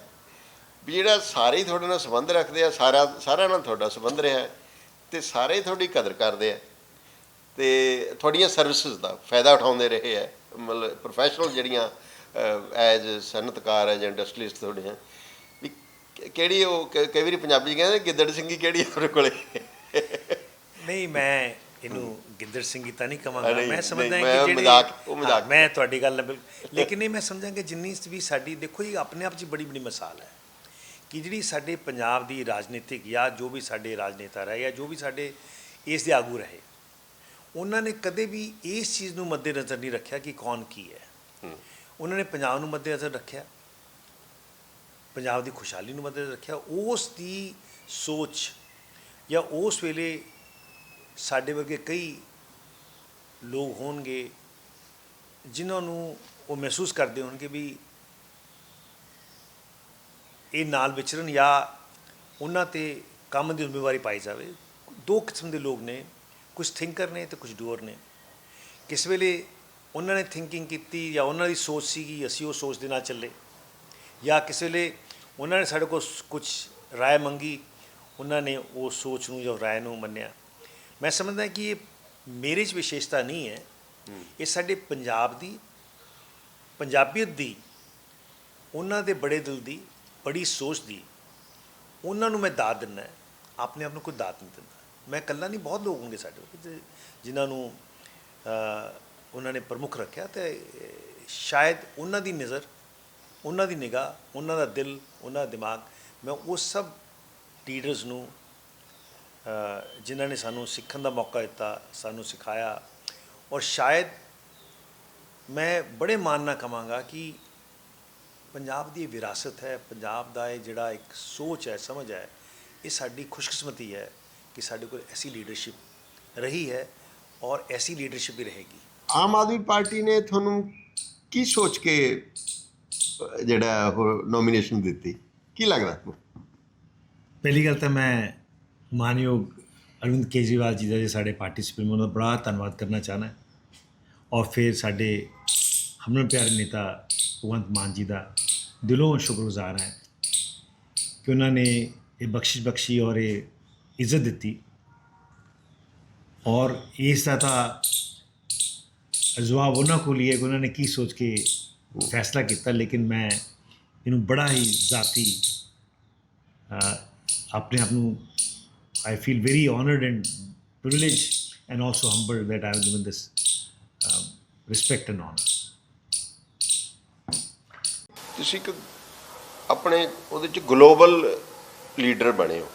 ਵੀ ਜਿਹੜਾ ਸਾਰੇ ਹੀ ਤੁਹਾਡੇ ਨਾਲ ਸੰਬੰਧ ਰੱਖਦੇ ਆ, ਸਾਰਾ ਸਾਰਿਆਂ ਨਾਲ ਤੁਹਾਡਾ ਸੰਬੰਧ ਰਿਹਾ ਹੈ ਤੇ ਸਾਰੇ ਹੀ ਤੁਹਾਡੀ ਕਦਰ ਕਰਦੇ ਆ। ਤੇ ਤੁਹਾਡੀਆਂ ਸਰਵਿਸਿਜ਼ ਦਾ ਫਾਇਦਾ ਉਠਾਉਂਦੇ ਰਹੇ ਆ, ਮਤਲਬ ਪ੍ਰੋਫੈਸ਼ਨਲ ਜਿਹੜੀਆਂ ਐਜ਼ ਸਨਅਤਕਾਰ ਐਜ਼ ਇੰਡਸਟਰੀਲਿਸਟ ਤੁਹਾਡੀਆਂ ਵੀ ਕਿਹੜੀ ਉਹ ਕ- ਕਈ ਵਾਰੀ ਪੰਜਾਬੀ ਕਹਿੰਦੇ ਗਿੱਦੜ ਸਿੰਘੀ ਕਿਹੜੀ ਆ ਤੁਹਾਡੇ ਕੋਲੇ? ਨਹੀਂ, ਮੈਂ ਇਹਨੂੰ ਗਿੱਦੜ ਸਿੰਘੀ ਤਾਂ ਨਹੀਂ ਕਵਾਂਗਾ ਨਹੀਂ, ਮੈਂ ਸਮਝਦਾ ਕਿ ਜਿਹੜੇ ਮਜ਼ਾਕ- ਉਹ ਮਜ਼ਾਕ ਮੈਂ ਤੁਹਾਡੀ ਗੱਲ ਨਾਲ ਬਿਲਕੁਲ ਲੇਕਿਨ ਇਹ ਮੈਂ ਸਮਝਾਂ ਕਿ ਜਿੰਨੀ ਵੀ ਸਾਡੀ ਦੇਖੋ ਜੀ ਆਪਣੇ ਆਪ 'ਚ ਬੜੀ ਬੜੀ ਮਿਸਾਲ ਹੈ ਕਿ ਜਿਹੜੀ ਸਾਡੇ ਪੰਜਾਬ ਦੀ ਰਾਜਨੀਤਿਕ ਜਾਂ ਜੋ ਵੀ ਸਾਡੇ ਰਾਜਨੇਤਾ ਰਹੇ ਜਾਂ ਜੋ ਵੀ ਸਾਡੇ ਇਸ ਦੇ ਆਗੂ ਰਹੇ ਉਹਨਾਂ ਨੇ ਕਦੇ ਵੀ ਇਸ ਚੀਜ਼ ਨੂੰ ਮੱਦੇਨਜ਼ਰ ਨਹੀਂ ਰੱਖਿਆ ਕਿ ਕੌਣ ਕੀ ਹੈ। ਉਹਨਾਂ ਨੇ ਪੰਜਾਬ ਨੂੰ ਮੱਦੇਨਜ਼ਰ ਰੱਖਿਆ ਪੰਜਾਬ ਦੀ ਖੁਸ਼ਹਾਲੀ ਨੂੰ ਮੱਦੇਨਜ਼ਰ ਰੱਖਿਆ ਉਸ ਦੀ ਸੋਚ ਜਾਂ ਉਸ ਵੇਲੇ ਸਾਡੇ ਵਰਗੇ ਕਈ ਲੋਕ ਹੋਣਗੇ ਜਿਨ੍ਹਾਂ ਨੂੰ ਉਹ ਮਹਿਸੂਸ ਕਰਦੇ ਹੋਣਗੇ ਵੀ ਇਹ ਨਾਲ ਵਿਚਰਨ ਜਾਂ ਉਹਨਾਂ ਤੇ ਕੰਮ ਦੀ ਜ਼ਿੰਮੇਵਾਰੀ ਪਾਈ ਜਾਵੇ। ਦੋ ਕਿਸਮ ਦੇ ਲੋਕ ਨੇ, ਕੁਝ ਥਿੰਕਰ ਨੇ ਤੇ ਕੁਝ ਡੂਅਰ ਨੇ। ਕਿਸ ਵੇਲੇ ਉਹਨਾਂ ਨੇ ਥਿੰਕਿੰਗ ਕੀਤੀ ਜਾਂ ਉਹਨਾਂ ਦੀ ਸੋਚ ਸੀਗੀ, ਅਸੀਂ ਉਹ ਸੋਚ ਦੇ ਨਾਲ ਚੱਲੇ। ਜਾਂ ਕਿਸੇ ਵੇਲੇ ਉਹਨਾਂ ਨੇ ਸਾਡੇ ਕੋਲ ਕੁਝ ਰਾਏ ਮੰਗੀ, ਉਹਨਾਂ ਨੇ ਉਹ ਸੋਚ ਨੂੰ ਜਾਂ ਰਾਏ ਨੂੰ ਮੰਨਿਆ। ਮੈਂ ਸਮਝਦਾ ਕਿ ਇਹ ਮੇਰੇ 'ਚ ਵਿਸ਼ੇਸ਼ਤਾ ਨਹੀਂ ਹੈ। ਇਹ ਸਾਡੇ ਪੰਜਾਬ ਦੀ, ਪੰਜਾਬੀਅਤ ਦੀ, ਉਹਨਾਂ ਦੇ ਬੜੇ ਦਿਲ ਦੀ, ਬੜੀ ਸੋਚ ਦੀ, ਉਹਨਾਂ ਨੂੰ ਮੈਂ ਦਾਤ ਦਿੰਦਾ ਆਪਣੇ ਆਪ ਨੂੰ ਕੋਈ ਦਾਤ ਨਹੀਂ ਦਿੰਦਾ। ਮੈਂ ਇਕੱਲਾ ਨਹੀਂ, ਬਹੁਤ ਲੋਕ ਹੋਣਗੇ ਸਾਡੇ ਕੋਲ। ਜਿਨ੍ਹਾਂ ਨੂੰ ਉਹਨਾਂ ਨੇ ਪ੍ਰਮੁੱਖ ਰੱਖਿਆ ਤੇ, ਸ਼ਾਇਦ ਉਹਨਾਂ ਦੀ ਨਜ਼ਰ, ਉਹਨਾਂ ਦੀ ਨਿਗਾਹ, ਉਹਨਾਂ ਦਾ ਦਿਲ, ਉਹਨਾਂ ਦਾ ਦਿਮਾਗ, ਮੈਂ ਉਹ ਸਭ ਲੀਡਰਸ ਨੂੰ ਜਿਨ੍ਹਾਂ ਨੇ ਸਾਨੂੰ ਸਿੱਖਣ ਦਾ ਮੌਕਾ ਦਿੱਤਾ ਸਾਨੂੰ ਸਿਖਾਇਆ। ਔਰ ਸ਼ਾਇਦ ਮੈਂ ਬੜੇ ਮਾਣ ਨਾਲ ਕਹਾਂਗਾ ਕਿ ਪੰਜਾਬ ਦੀ ਵਿਰਾਸਤ ਹੈ ਪੰਜਾਬ ਦਾ ਇਹ ਜਿਹੜਾ ਇੱਕ ਸੋਚ ਹੈ ਸਮਝ ਹੈ ਇਹ ਸਾਡੀ ਖੁਸ਼ਕਿਸਮਤੀ ਹੈ ਕਿ ਸਾਡੇ ਕੋਲ ਐਸੀ ਲੀਡਰਸ਼ਿਪ ਰਹੀ ਹੈ ਔਰ ਐਸੀ ਲੀਡਰਸ਼ਿਪ ਵੀ ਰਹੇਗੀ। ਆਮ ਆਦਮੀ ਪਾਰਟੀ ਨੇ ਤੁਹਾਨੂੰ ਕੀ ਸੋਚ ਕੇ ਜਿਹੜਾ ਉਹ ਨੋਮੀਨੇਸ਼ਨ ਦਿੱਤੀ? ਕੀ ਲੱਗਦਾ? ਤੁਹਾਨੂੰ? ਪਹਿਲੀ ਗੱਲ ਤਾਂ ਮੈਂ ਮਾਨਯੋਗ ਅਰਵਿੰਦ ਕੇਜਰੀਵਾਲ ਜੀ ਦਾ ਜੇ ਸਾਡੇ ਪਾਰਟੀ ਉਹਨਾਂ ਦਾ ਬੜਾ ਧੰਨਵਾਦ ਕਰਨਾ ਚਾਹਨਾ ਔਰ ਫਿਰ ਸਾਡੇ ਹਮਨ ਪਿਆਰੇ ਨੇਤਾ ਭਗਵੰਤ ਮਾਨ ਜੀ ਦਾ ਦਿਲੋਂ ਸ਼ੁਕਰਗੁਜ਼ਾਰ ਹੈ ਕਿ ਉਹਨਾਂ ਨੇ ਇਹ ਬਖਸ਼ਿਸ਼ ਬਖਸ਼ੀ ਔਰ ਇਹ ਇੱਜ਼ਤ ਦਿੱਤੀ। ਔਰ ਇਸ ਦਾ ਤਾਂ ਜਵਾਬ ਉਹਨਾਂ ਕੋਲ ਹੀ ਹੈ ਕਿ ਉਹਨਾਂ ਨੇ ਕੀ ਸੋਚ ਕੇ ਫੈਸਲਾ ਕੀਤਾ, ਲੇਕਿਨ ਮੈਂ ਇਹਨੂੰ ਬੜਾ ਹੀ ਜ਼ਾਤੀ ਆਪਣੇ ਆਪ ਨੂੰ I feel very honored and privileged and also humbled that I was given this um, respect and honor. ਤੁਸੀਂ ਇੱਕ ਆਪਣੇ ਉਹਦੇ ਚ ਗਲੋਬਲ ਲੀਡਰ ਬਣੇ ਹੋ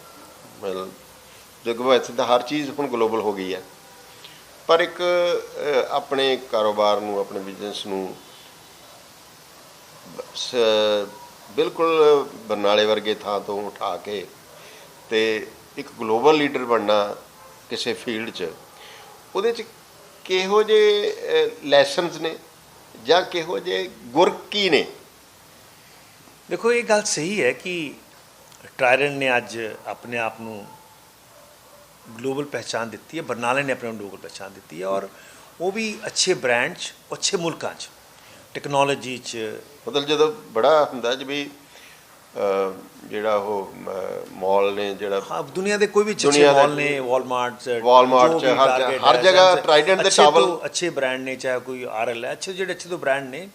ਮਤਲਬ ਦੇਖੋ ਵੈਸੇ ਤਾਂ ਹਰ ਚੀਜ਼ ਹੁਣ ਗਲੋਬਲ ਹੋ ਗਈ ਹੈ ਪਰ ਇੱਕ ਆਪਣੇ ਕਾਰੋਬਾਰ ਨੂੰ ਆਪਣੇ ਬਿਜ਼ਨਸ ਨੂੰ ਬਿਲਕੁਲ ਬਰਨਾਲੇ ਵਰਗੇ ਥਾਂ ਤੋਂ ਉਠਾ ਕੇ ਤੇ ਇੱਕ ਗਲੋਬਲ ਲੀਡਰ ਬਣਨਾ ਕਿਸੇ ਫੀਲਡ 'ਚ ਉਹਦੇ 'ਚ ਕਿਹੋ ਜਿਹੇ ਲੈਸਨਸ ਨੇ ਜਾਂ ਕਿਹੋ ਜਿਹੇ ਗੁਰ ਕੀ ਨੇ? ਦੇਖੋ ਇਹ ਗੱਲ ਸਹੀ ਹੈ ਕਿ ਟ੍ਰਾਇਡੈਂਟ ਨੇ ਅੱਜ ਆਪਣੇ ਆਪ ਨੂੰ ਗਲੋਬਲ ਪਹਿਚਾਨ ਦਿੱਤੀ ਹੈ ਬਰਨਾਲੇ ਨੇ ਆਪਣੇ ਨੂੰ ਗਲੋਬਲ ਪਹਿਚਾਨ ਦਿੱਤੀ ਹੈ ਔਰ ਉਹ ਵੀ ਅੱਛੇ ਬ੍ਰਾਂਡ 'ਚ ਅੱਛੇ ਮੁਲਕਾਂ 'ਚ ਟੈਕਨੋਲੋਜੀ 'ਚ ਮਤਲਬ ਜਦੋਂ ਬੜਾ ਹੁੰਦਾ ਜਿਵੇਂ ਜਿਹੜਾ ਉਹ ਮਾਲ ਨੇ ਜਿਹੜਾ ਹਾਂ ਦੁਨੀਆ ਦੇ ਕੋਈ ਵੀ ਅੱਛੇ ਮਾਲ ਨੇ ਵਾਲਮਾਰਟ ਚ Walmart ਜੋ ਚ, ਵੀ ਹਰ ਹਰ ਜਗ੍ਹਾ Trident ਦੇ ਤੋਂ ਅੱਛੇ ਬ੍ਰਾਂਡ ਨੇ ਚਾਹੇ ਕੋਈ ਆਰਐਲ ਹੈ ਅੱਛੇ ਜਿਹੜੇ ਅੱਛੇ ਤੋਂ ਬ੍ਰਾਂਡ ਨੇ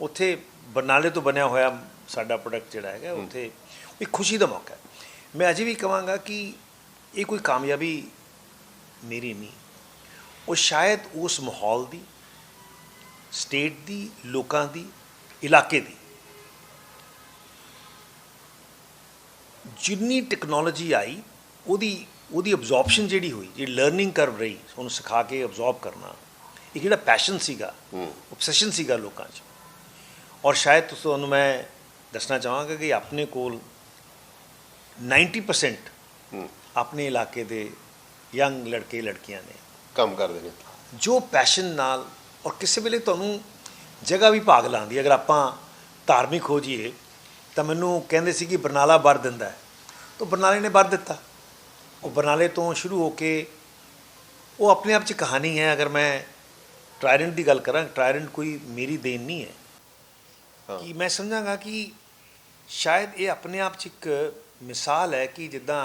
ਉੱਥੇ ਬਰਨਾਲੇ ਤੋਂ ਬਣਿਆ ਹੋਇਆ ਸਾਡਾ ਪ੍ਰੋਡਕਟ ਜਿਹੜਾ ਹੈਗਾ ਉੱਥੇ ਇੱਕ ਖੁਸ਼ੀ ਦਾ ਮੌਕਾ ਹੈ। ਮੈਂ ਅਜੇ ਵੀ ਕਹਾਂਗਾ ਕਿ ਇਹ ਕੋਈ ਕਾਮਯਾਬੀ ਮੇਰੀ ਨਹੀਂ। ਉਹ ਸ਼ਾਇਦ ਉਸ ਮਾਹੌਲ ਦੀ ਸਟੇਟ ਦੀ ਲੋਕਾਂ ਦੀ ਇਲਾਕੇ ਦੀ। ਜਿੰਨੀ ਟੈਕਨੋਲੋਜੀ ਆਈ ਉਹਦੀ ਉਹਦੀ ਅਬਜ਼ੌਰਪਸ਼ਨ ਜਿਹੜੀ ਹੋਈ ਜਿਹੜੀ ਲਰਨਿੰਗ ਕਰਵ ਰਹੀ ਉਹਨੂੰ ਸਿਖਾ ਕੇ ਅਬਜ਼ੌਰਬ ਕਰਨਾ ਇਹ ਜਿਹੜਾ ਪੈਸ਼ਨ ਸੀਗਾ obsession ਸੀਗਾ ਲੋਕਾਂ 'ਚ। ਔਰ ਸ਼ਾਇਦ ਤੁਸੀਂ ਤੁਹਾਨੂੰ ਮੈਂ ਦੱਸਣਾ ਚਾਹਾਂਗਾ ਕਿ ਆਪਣੇ ਕੋਲ 90% ਹੂੰ, ਆਪਣੇ ਇਲਾਕੇ ਦੇ ਯੰਗ ਲੜਕੇ ਲੜਕੀਆਂ ਨੇ। ਕੰਮ ਕਰਦੇ ਨੇ। ਜੋ ਪੈਸ਼ਨ ਨਾਲ ਔਰ ਕਿਸੇ ਵੇਲੇ ਤੁਹਾਨੂੰ ਜਗ੍ਹਾ ਵੀ ਭਾਗ ਲਾਉਂਦੀ ਅਗਰ ਆਪਾਂ ਧਾਰਮਿਕ ਹੋ ਜਾਈਏ ਤਾਂ ਮੈਨੂੰ ਕਹਿੰਦੇ ਸੀ ਕਿ ਬਰਨਾਲਾ ਵਰ ਦਿੰਦਾ ਤਾਂ ਬਰਨਾਲੇ ਨੇ ਵਰ ਦਿੱਤਾ। ਉਹ ਬਰਨਾਲੇ ਤੋਂ ਸ਼ੁਰੂ ਹੋ ਕੇ ਉਹ ਆਪਣੇ ਆਪ 'ਚ ਕਹਾਣੀ ਹੈ। ਅਗਰ ਮੈਂ ਟ੍ਰਾਇਡੈਂਟ ਦੀ ਗੱਲ ਕਰਾਂ ਟ੍ਰਾਇਡੈਂਟ ਕੋਈ ਮੇਰੀ ਦੇਣ ਨਹੀਂ ਹੈ। ਕਿ ਮੈਂ ਸਮਝਾਂਗਾ ਕਿ ਸ਼ਾਇਦ ਇਹ ਆਪਣੇ ਆਪ 'ਚ ਇੱਕ ਮਿਸਾਲ ਹੈ ਕਿ ਜਿੱਦਾਂ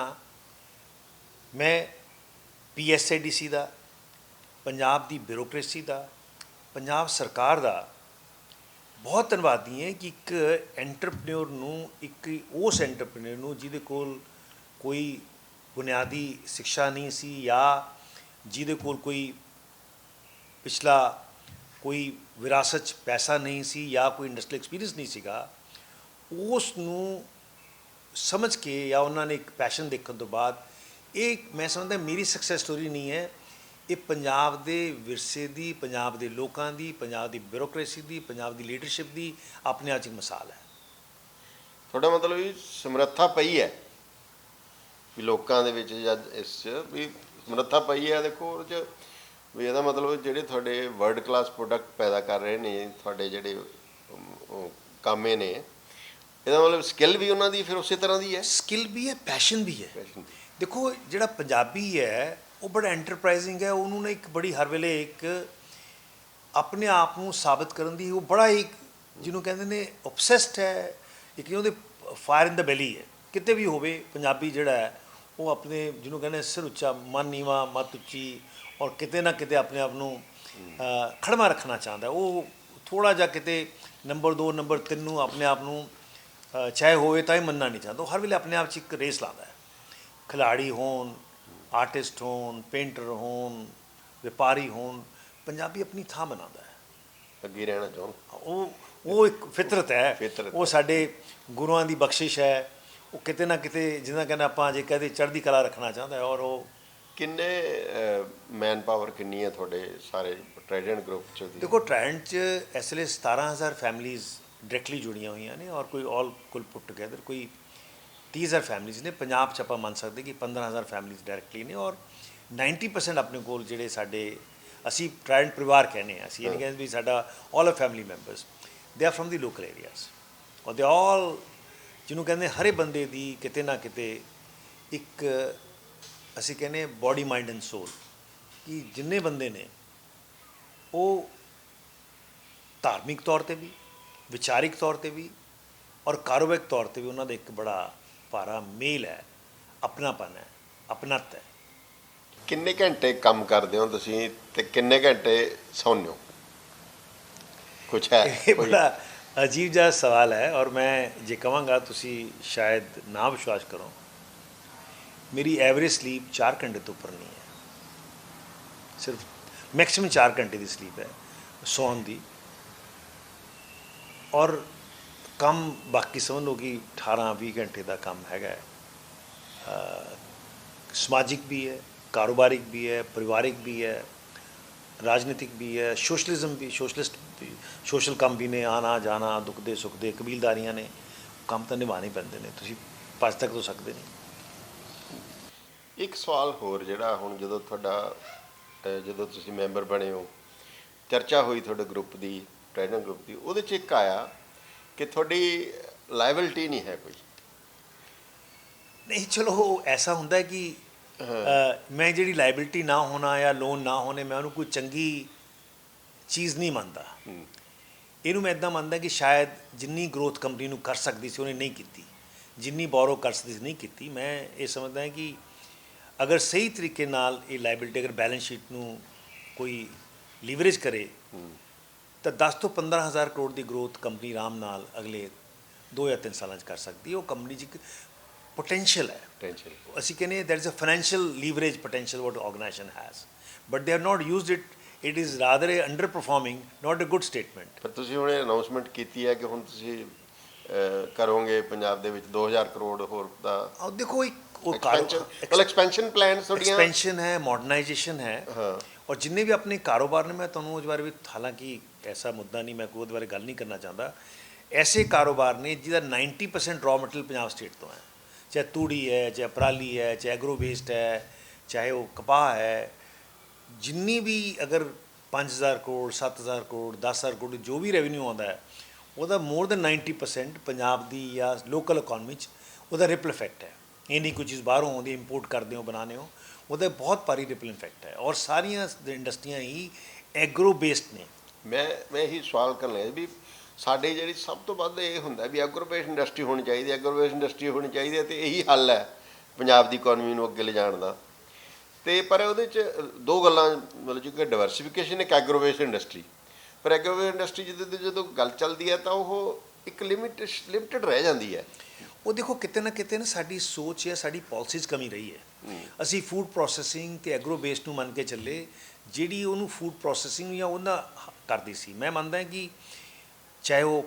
ਮੈਂ ਪੀਐਸਆਈਡੀਸੀ ਦਾ ਪੰਜਾਬ ਦੀ ਬਿਊਰੋਕ੍ਰੇਸੀ ਦਾ ਪੰਜਾਬ ਸਰਕਾਰ ਦਾ ਬਹੁਤ ਧੰਨਵਾਦੀ ਹੈ ਕਿ ਇੱਕ ਐਂਟਰਪ੍ਰੈਨਿਓਰ ਨੂੰ, ਇੱਕ ਉਸ ਐਂਟਰਪ੍ਰੈਨਿਓਰ ਨੂੰ ਜਿਹਦੇ ਕੋਲ ਕੋਈ ਬੁਨਿਆਦੀ ਸਿੱਖਿਆ ਨਹੀਂ ਸੀ ਜਾਂ ਜਿਹਦੇ ਕੋਲ ਕੋਈ ਪਿਛਲਾ ਕੋਈ ਵਿਰਾਸਤ 'ਚ ਪੈਸਾ ਨਹੀਂ ਸੀ ਜਾਂ ਕੋਈ ਇੰਡਸਟਰੀਅਲ ਐਕਸਪੀਰੀਅੰਸ ਨਹੀਂ ਸੀਗਾ, ਉਸ ਨੂੰ ਸਮਝ ਕੇ ਜਾਂ ਉਹਨਾਂ ਨੇ ਇੱਕ ਪੈਸ਼ਨ ਦੇਖਣ ਤੋਂ ਬਾਅਦ, ਇਹ ਮੈਂ ਸਮਝਦਾ ਮੇਰੀ ਸਕਸੈਸ ਸਟੋਰੀ ਨਹੀਂ ਹੈ। ਇਹ ਪੰਜਾਬ ਦੇ ਵਿਰਸੇ ਦੀ ਪੰਜਾਬ ਦੇ ਲੋਕਾਂ ਦੀ ਪੰਜਾਬ ਦੀ ਬਿਊਰੋਕ੍ਰੇਸੀ ਦੀ ਪੰਜਾਬ ਦੀ ਲੀਡਰਸ਼ਿਪ ਦੀ ਆਪਣੇ ਆਪ 'ਚ ਮਿਸਾਲ ਹੈ। ਤੁਹਾਡਾ ਮਤਲਬ ਵੀ ਸਮਰੱਥਾ ਪਈ ਹੈ ਵੀ ਲੋਕਾਂ ਦੇ ਵਿੱਚ ਜਦ ਇਸ 'ਚ ਵੀ ਸਮਰੱਥਾ ਪਈ ਹੈ? ਦੇਖੋ ਉਹਦੇ 'ਚ ਵੀ ਇਹਦਾ ਮਤਲਬ ਜਿਹੜੇ ਤੁਹਾਡੇ ਵਰਲਡ ਕਲਾਸ ਪ੍ਰੋਡਕਟ ਪੈਦਾ ਕਰ ਰਹੇ ਨੇ ਤੁਹਾਡੇ ਜਿਹੜੇ ਉਹ ਕਾਮੇ ਨੇ ਇਹਦਾ ਮਤਲਬ ਸਕਿੱਲ ਵੀ ਉਹਨਾਂ ਦੀ ਫਿਰ ਉਸੇ ਤਰ੍ਹਾਂ ਦੀ ਹੈ? ਸਕਿੱਲ ਵੀ ਹੈ ਪੈਸ਼ਨ ਵੀ ਹੈ। ਦੇਖੋ ਜਿਹੜਾ ਪੰਜਾਬੀ ਹੈ ਉਹ ਬੜਾ ਐਂਟਰਪ੍ਰਾਈਜ਼ਿੰਗ ਹੈ ਉਹਨੂੰ ਨਾ ਇੱਕ ਬੜੀ ਹਰ ਵੇਲੇ ਇੱਕ ਆਪਣੇ ਆਪ ਨੂੰ ਸਾਬਤ ਕਰਨ ਦੀ ਉਹ ਬੜਾ ਹੀ ਜਿਹਨੂੰ ਕਹਿੰਦੇ ਨੇ ਆਬਸੈਸਡ ਹੈ ਇੱਕ ਉਹਦੇ ਫਾਇਰ ਇਨ ਦਾ ਬੈਲੀ ਹੈ। ਕਿਤੇ ਵੀ ਹੋਵੇ ਪੰਜਾਬੀ ਜਿਹੜਾ ਹੈ ਉਹ ਆਪਣੇ ਜਿਹਨੂੰ ਕਹਿੰਦੇ ਸਿਰ ਉੱਚਾ ਮਨ ਨੀਵਾ ਮਤ ਉੱਚੀ ਔਰ ਕਿਤੇ ਨਾ ਕਿਤੇ ਆਪਣੇ ਆਪ ਨੂੰ ਅ, ਖੜਮਾ ਰੱਖਣਾ ਚਾਹੁੰਦਾ ਉਹ ਥੋੜਾ ਜਿਹਾ ਕਿਤੇ ਨੰਬਰ 2 ਨੰਬਰ 3 ਨੂੰ ਆਪਣੇ ਆਪ ਨੂੰ ਚਾਹੇ ਹੋਵੇ ਤਾਂ ਹੀ ਮੰਨਣਾ ਨਹੀਂ ਚਾਹੁੰਦਾ। ਉਹ ਹਰ ਵੇਲੇ ਆਪਣੇ ਆਪ 'ਚ ਇੱਕ ਰੇਸ ਲਾਉਂਦਾ ਹੈ। ਖਿਲਾੜੀ ਹੋਣ ਆਰਟਿਸਟ ਹੋਣ ਪੇਂਟਰ ਹੋਣ ਵਪਾਰੀ ਹੋਣ ਪੰਜਾਬੀ ਆਪਣੀ ਥਾਂ ਬਣਾਉਂਦਾ ਹੈ। ਅੱਗੇ ਰਹਿਣਾ ਚਾਹੁੰਦਾ ਉਹ ਉਹ ਇੱਕ ਫਿਤਰਤ ਹੈ। ਉਹ ਸਾਡੇ ਗੁਰੂਆਂ ਦੀ ਬਖਸ਼ਿਸ਼ ਹੈ। ਉਹ ਕਿਤੇ ਨਾ ਕਿਤੇ ਜਿੱਦਾਂ ਕਹਿੰਦਾ ਆਪਾਂ ਜੇ ਕਹਦੇ ਚੜ੍ਹਦੀ ਕਲਾ ਰੱਖਣਾ ਚਾਹੁੰਦਾ ਹੈ ਔਰ ਉਹ ਕਿੰਨੇ ਮੈਨ ਪਾਵਰ ਕਿੰਨੀ ਹੈ ਤੁਹਾਡੇ ਸਾਰੇ ਟ੍ਰੈਜੈਂਟ ਗਰੁੱਪ ਚ ਦੀ? ਦੇਖੋ ਟ੍ਰੈਂਡ 'ਚ ਇਸ ਵੇਲੇ 17000 ਫੈਮਲੀਜ਼ ਡਾਇਰੈਕਟਲੀ ਜੁੜੀਆਂ ਹੋਈਆਂ ਨੇ ਔਰ ਕੋਈ ਆਲ ਕੁੱਲ ਪੁੱਟ ਟੁਗੇਦਰ ਕੋਈ 30000 ਫੈਮਲੀਜ਼ ਨੇ ਪੰਜਾਬ 'ਚ ਆਪਾਂ ਮੰਨ ਸਕਦੇ ਕਿ 15000 ਫੈਮਲੀਜ਼ ਡਾਇਰੈਕਟਲੀ ਨੇ ਔਰ 90% ਆਪਣੇ ਕੋਲ ਜਿਹੜੇ ਸਾਡੇ ਅਸੀਂ ਟ੍ਰੈਂਡ ਪਰਿਵਾਰ ਕਹਿੰਦੇ ਆ ਅਸੀਂ ਇਹ ਨਹੀਂ ਕਹਿੰਦੇ ਵੀ ਸਾਡਾ all of family members they are from the local areas ਔਰ ਦੇ ਆਲ ਜਿਹਨੂੰ ਕਹਿੰਦੇ ਹਰੇ ਬੰਦੇ ਦੀ ਕਿਤੇ ਨਾ ਕਿਤੇ ਇੱਕ ਅਸੀਂ ਕਹਿੰਦੇ ਬਾਡੀ ਮਾਈਂਡ ਐਂਡ ਸੋਲ ਕਿ ਜਿੰਨੇ ਬੰਦੇ ਨੇ ਉਹ ਧਾਰਮਿਕ ਤੌਰ ਤੇ ਵੀ ਵਿਚਾਰਿਕ ਤੌਰ ਤੇ ਵੀ ਔਰ ਕਾਰੋਬਾਰਿਕ ਤੌਰ ਤੇ ਵੀ ਉਹਨਾਂ ਦਾ ਇੱਕ ਬੜਾ ਭਾਰਾ ਮੇਲ ਹੈ ਆਪਣਾਪਨ ਹੈ ਆਪਣਤ ਹੈ। ਕਿੰਨੇ ਘੰਟੇ ਕੰਮ ਕਰਦੇ ਹੋ ਤੁਸੀਂ ਤੇ ਕਿੰਨੇ ਘੰਟੇ ਸੌਂਦੇ ਹੋ? ਕੁਛ ਹੈ ਇਹ? ਬੜਾ ਅਜੀਬ ਜਿਹਾ ਸਵਾਲ ਹੈ ਔਰ ਮੈਂ ਜੇ ਕਹਾਂਗਾ ਤੁਸੀਂ ਸ਼ਾਇਦ ਨਾ ਵਿਸ਼ਵਾਸ ਕਰੋ ਮੇਰੀ ਐਵਰੇਜ ਸਲੀਪ 4 ਘੰਟੇ ਤੋਂ ਉੱਪਰ ਨਹੀਂ ਹੈ। ਸਿਰਫ ਮੈਕਸਿਮਮ 4 ਘੰਟੇ ਦੀ ਸਲੀਪ ਹੈ ਸੌਣ ਦੀ। ਔਰ ਕੰਮ ਬਾਕੀ ਸਮਝ ਲਓ ਕਿ 18 20 ਘੰਟੇ ਦਾ ਕੰਮ ਹੈਗਾ ਸਮਾਜਿਕ ਵੀ ਹੈ, ਕਾਰੋਬਾਰਿਕ ਵੀ ਹੈ, ਪਰਿਵਾਰਿਕ ਵੀ ਹੈ, ਰਾਜਨੀਤਿਕ ਵੀ ਹੈ, ਸੋਸ਼ਲਿਜ਼ਮ ਵੀ, ਸੋਸ਼ਲਿਸਟ ਵੀ, ਸੋਸ਼ਲ ਕੰਮ ਵੀ ਨੇ ਆਣਾ ਜਾਣਾ ਦੁੱਖ ਦੇ ਸੁੱਖ ਦੇ ਕਬੀਲਦਾਰੀਆਂ ਨੇ, ਕੰਮ ਤਾਂ ਨਿਭਾਣੇ ਪੈਂਦੇ ਨੇ, ਤੁਸੀਂ ਭੱਜ ਤੱਕ ਤੋਂ ਸਕਦੇ ਨਹੀਂ। ਇੱਕ ਸਵਾਲ ਹੋਰ ਜਿਹੜਾ ਹੁਣ ਜਦੋਂ ਤੁਹਾਡਾ ਜਦੋਂ ਤੁਸੀਂ ਮੈਂਬਰ ਬਣੇ ਹੋ, ਚਰਚਾ ਹੋਈ ਤੁਹਾਡੇ ਗਰੁੱਪ ਦੀ ਟ੍ਰੈਜੈਂਟ ਗਰੁੱਪ ਦੀ, ਉਹਦੇ ਚ ਇੱਕ ਆਇਆ ਕਿ ਤੁਹਾਡੀ ਲਾਇਬਿਲਟੀ ਨਹੀਂ ਹੈ ਕੋਈ। ਨਹੀਂ ਚਲੋ ਐਸਾ ਹੁੰਦਾ ਹੈ ਕਿ ਮੈਂ ਜਿਹੜੀ ਲਾਇਬਿਲਟੀ ਨਾ ਹੋਣਾ ਜਾਂ ਲੋਨ ਨਾ ਹੋਣੇ ਮੈਂ ਉਹਨੂੰ ਕੋਈ ਚੰਗੀ ਚੀਜ਼ ਨਹੀਂ ਮੰਨਦਾ। ਇਹਨੂੰ ਮੈਂ ਇਦਾਂ ਮੰਨਦਾ ਕਿ ਸ਼ਾਇਦ ਜਿੰਨੀ ਗਰੋਥ ਕੰਪਨੀ ਨੂੰ ਕਰ ਸਕਦੀ ਸੀ ਉਹਨੇ ਨਹੀਂ ਕੀਤੀ। ਜਿੰਨੀ ਬੋਰੋ ਕਰ ਸਕਦੀ ਸੀ ਨਹੀਂ ਕੀਤੀ। ਮੈਂ ਇਹ ਸਮਝਦਾ ਕਿ ਅਗਰ ਸਹੀ ਤਰੀਕੇ ਨਾਲ ਇਹ ਲਾਇਬਿਲਟੀ ਅਗਰ ਬੈਲੈਂਸ ਸ਼ੀਟ ਨੂੰ ਕੋਈ ਲੀਵਰੇਜ ਕਰੇ ਤਾਂ 10 ਤੋਂ 15000 ਕਰੋੜ ਦੀ ਗਰੋਥ ਕੰਪਨੀ ਆਰਾਮ ਨਾਲ ਅਗਲੇ 2 ਜਾਂ 3 ਸਾਲਾਂ 'ਚ ਕਰ ਸਕਦੀ ਹੈ। ਉਹ ਕੰਪਨੀ 'ਚ ਪੋਟੈਂਸ਼ੀਅਲ ਹੈ। ਟੈਨਸ਼ਨ ਅਸੀਂ ਕਹਿੰਦੇ there is a financial leverage potential what the organization has but they have not used it. It is rather a underperforming not a good statement. ਪਰ ਤੁਸੀਂ ਹੁਣ ਅਨਾਉਂਸਮੈਂਟ ਕੀਤੀ ਹੈ ਕਿ ਹੁਣ ਤੁਸੀਂ ਕਰੋਗੇ ਪੰਜਾਬ ਦੇ ਵਿੱਚ 2000 ਕਰੋੜ ਹੋਰ ਦਾ ਔਰ ਦੇਖੋ ਇੱਕ ਉਹ ਮਤਲਬ ਐਕਸਪੈਂਸ਼ਨ ਪਲਾਨ ਤੁਹਾਡੀਆਂ ਐਕਸਪੈਂਸ਼ਨ ਹੈ ਮਾਡਰਨਾਈਜੇਸ਼ਨ ਹੈ। ਹਾਂ। ਔਰ ਜਿੰਨੇ ਵੀ ਆਪਣੇ ਕਾਰੋਬਾਰ ਨੇ, ਮੈਂ ਤੁਹਾਨੂੰ ਉਸ ਬਾਰੇ ਵੀ ਹਾਲਾਂਕਿ ਐਸਾ ਮੁੱਦਾ ਨਹੀਂ, ਮੈਂ ਕੋਈ ਉਹਦੇ ਬਾਰੇ ਗੱਲ ਨਹੀਂ ਕਰਨਾ ਚਾਹੁੰਦਾ। ਐਸੇ ਕਾਰੋਬਾਰ ਨੇ ਜਿਹਦਾ 90% ਰॉ ਮਟੀਰੀਅਲ ਪੰਜਾਬ ਸਟੇਟ ਤੋਂ ਹੈ। ਚਾਹੇ ਤੂੜੀ ਹੈ, ਚਾਹੇ ਪਰਾਲੀ ਹੈ, ਚਾਹੇ ਐਗਰੋ ਵੇਸਟ ਹੈ, ਚਾਹੇ ਉਹ ਕਪਾਹ ਹੈ, ਜਿੰਨੀ ਵੀ ਅਗਰ 5000 ਕਰੋੜ 7000 ਕਰੋੜ 10000 ਕਰੋੜ ਜੋ ਵੀ ਰੈਵਨਿਊ ਆਉਂਦਾ ਹੈ, ਉਹਦਾ ਮੋਰ ਦੈਨ 90% ਪੰਜਾਬ ਦੀ ਜਾਂ ਲੋਕਲ ਇਕਨੋਮੀ ਚ ਉਹਦਾ ਰਿਪਲ ਇਫੈਕਟ ਹੈ। ਇਹ ਨਹੀਂ ਕੋਈ ਚੀਜ਼ ਬਾਹਰੋਂ ਆਉਂਦੀ ਇੰਪੋਰਟ ਕਰਦੇ ਹੋ, ਬਣਾਉਂਦੇ ਹੋ। ਉਹਦੇ ਬਹੁਤ ਭਾਰੀ ਰਿਪਲ ਇਫੈਕਟ ਹੈ ਔਰ ਸਾਰੀਆਂ ਇੰਡਸਟਰੀਆਂ ਹੀ ਐਗਰੋ ਬੇਸਡ ਨੇ। ਮੈਂ ਮੈਂ ਇਹੀ ਸਵਾਲ ਕਰ ਲਿਆ ਵੀ ਸਾਡੇ ਜਿਹੜੀ ਸਭ ਤੋਂ ਵੱਧ ਇਹ ਹੁੰਦਾ ਵੀ ਐਗਰੋਬੇਸ ਇੰਡਸਟਰੀ ਹੋਣੀ ਚਾਹੀਦੀ ਹੈ ਐਗਰੋਬੇਸ ਇੰਡਸਟਰੀ ਹੋਣੀ ਚਾਹੀਦੀ ਹੈ ਤੇ ਇਹੀ ਹੱਲ ਹੈ ਪੰਜਾਬ ਦੀ ਇਕਨੋਮੀ ਨੂੰ ਅੱਗੇ ਲਿਜਾਣ ਦਾ। ਤੇ ਪਰ ਉਹਦੇ ਚ ਦੋ ਗੱਲਾਂ, ਮਤਲਬ ਕਿ ਡਿਵਰਸਿਫਿਕੇਸ਼ਨ ਇੱਕ ਐਗਰੋਬੇਸ ਇੰਡਸਟਰੀ ਪਰ ਐਗਰੋਬੇਸ ਇੰਡਸਟਰੀ ਜਦੋਂ ਜਦੋਂ ਗੱਲ ਚੱਲਦੀ ਹੈ ਤਾਂ ਉਹ ਇੱਕ ਲਿਮਿਟ ਲਿਮਿਟਡ ਰਹਿ ਜਾਂਦੀ ਹੈ। ਉਹ ਦੇਖੋ ਕਿਤੇ ਨਾ ਕਿਤੇ ਨਾ ਸਾਡੀ ਸੋਚ ਜਾਂ ਸਾਡੀ ਪਾਲਿਸੀਜ਼ ਕਮੀ ਰਹੀ ਹੈ। ਅਸੀਂ ਫੂਡ ਪ੍ਰੋਸੈਸਿੰਗ ਤੇ ਐਗਰੋ ਬੇਸਡ ਨੂੰ ਮੰਨ ਕੇ ਚੱਲੇ ਜਿਹੜੀ ਉਹਨੂੰ ਫੂਡ ਪ੍ਰੋਸੈਸਿੰਗ ਜਾਂ ਉਹਨਾਂ ਕਰਦੀ ਸੀ। ਮੈਂ ਮੰਨਦਾ ਕਿ ਚਾਹੇ ਉਹ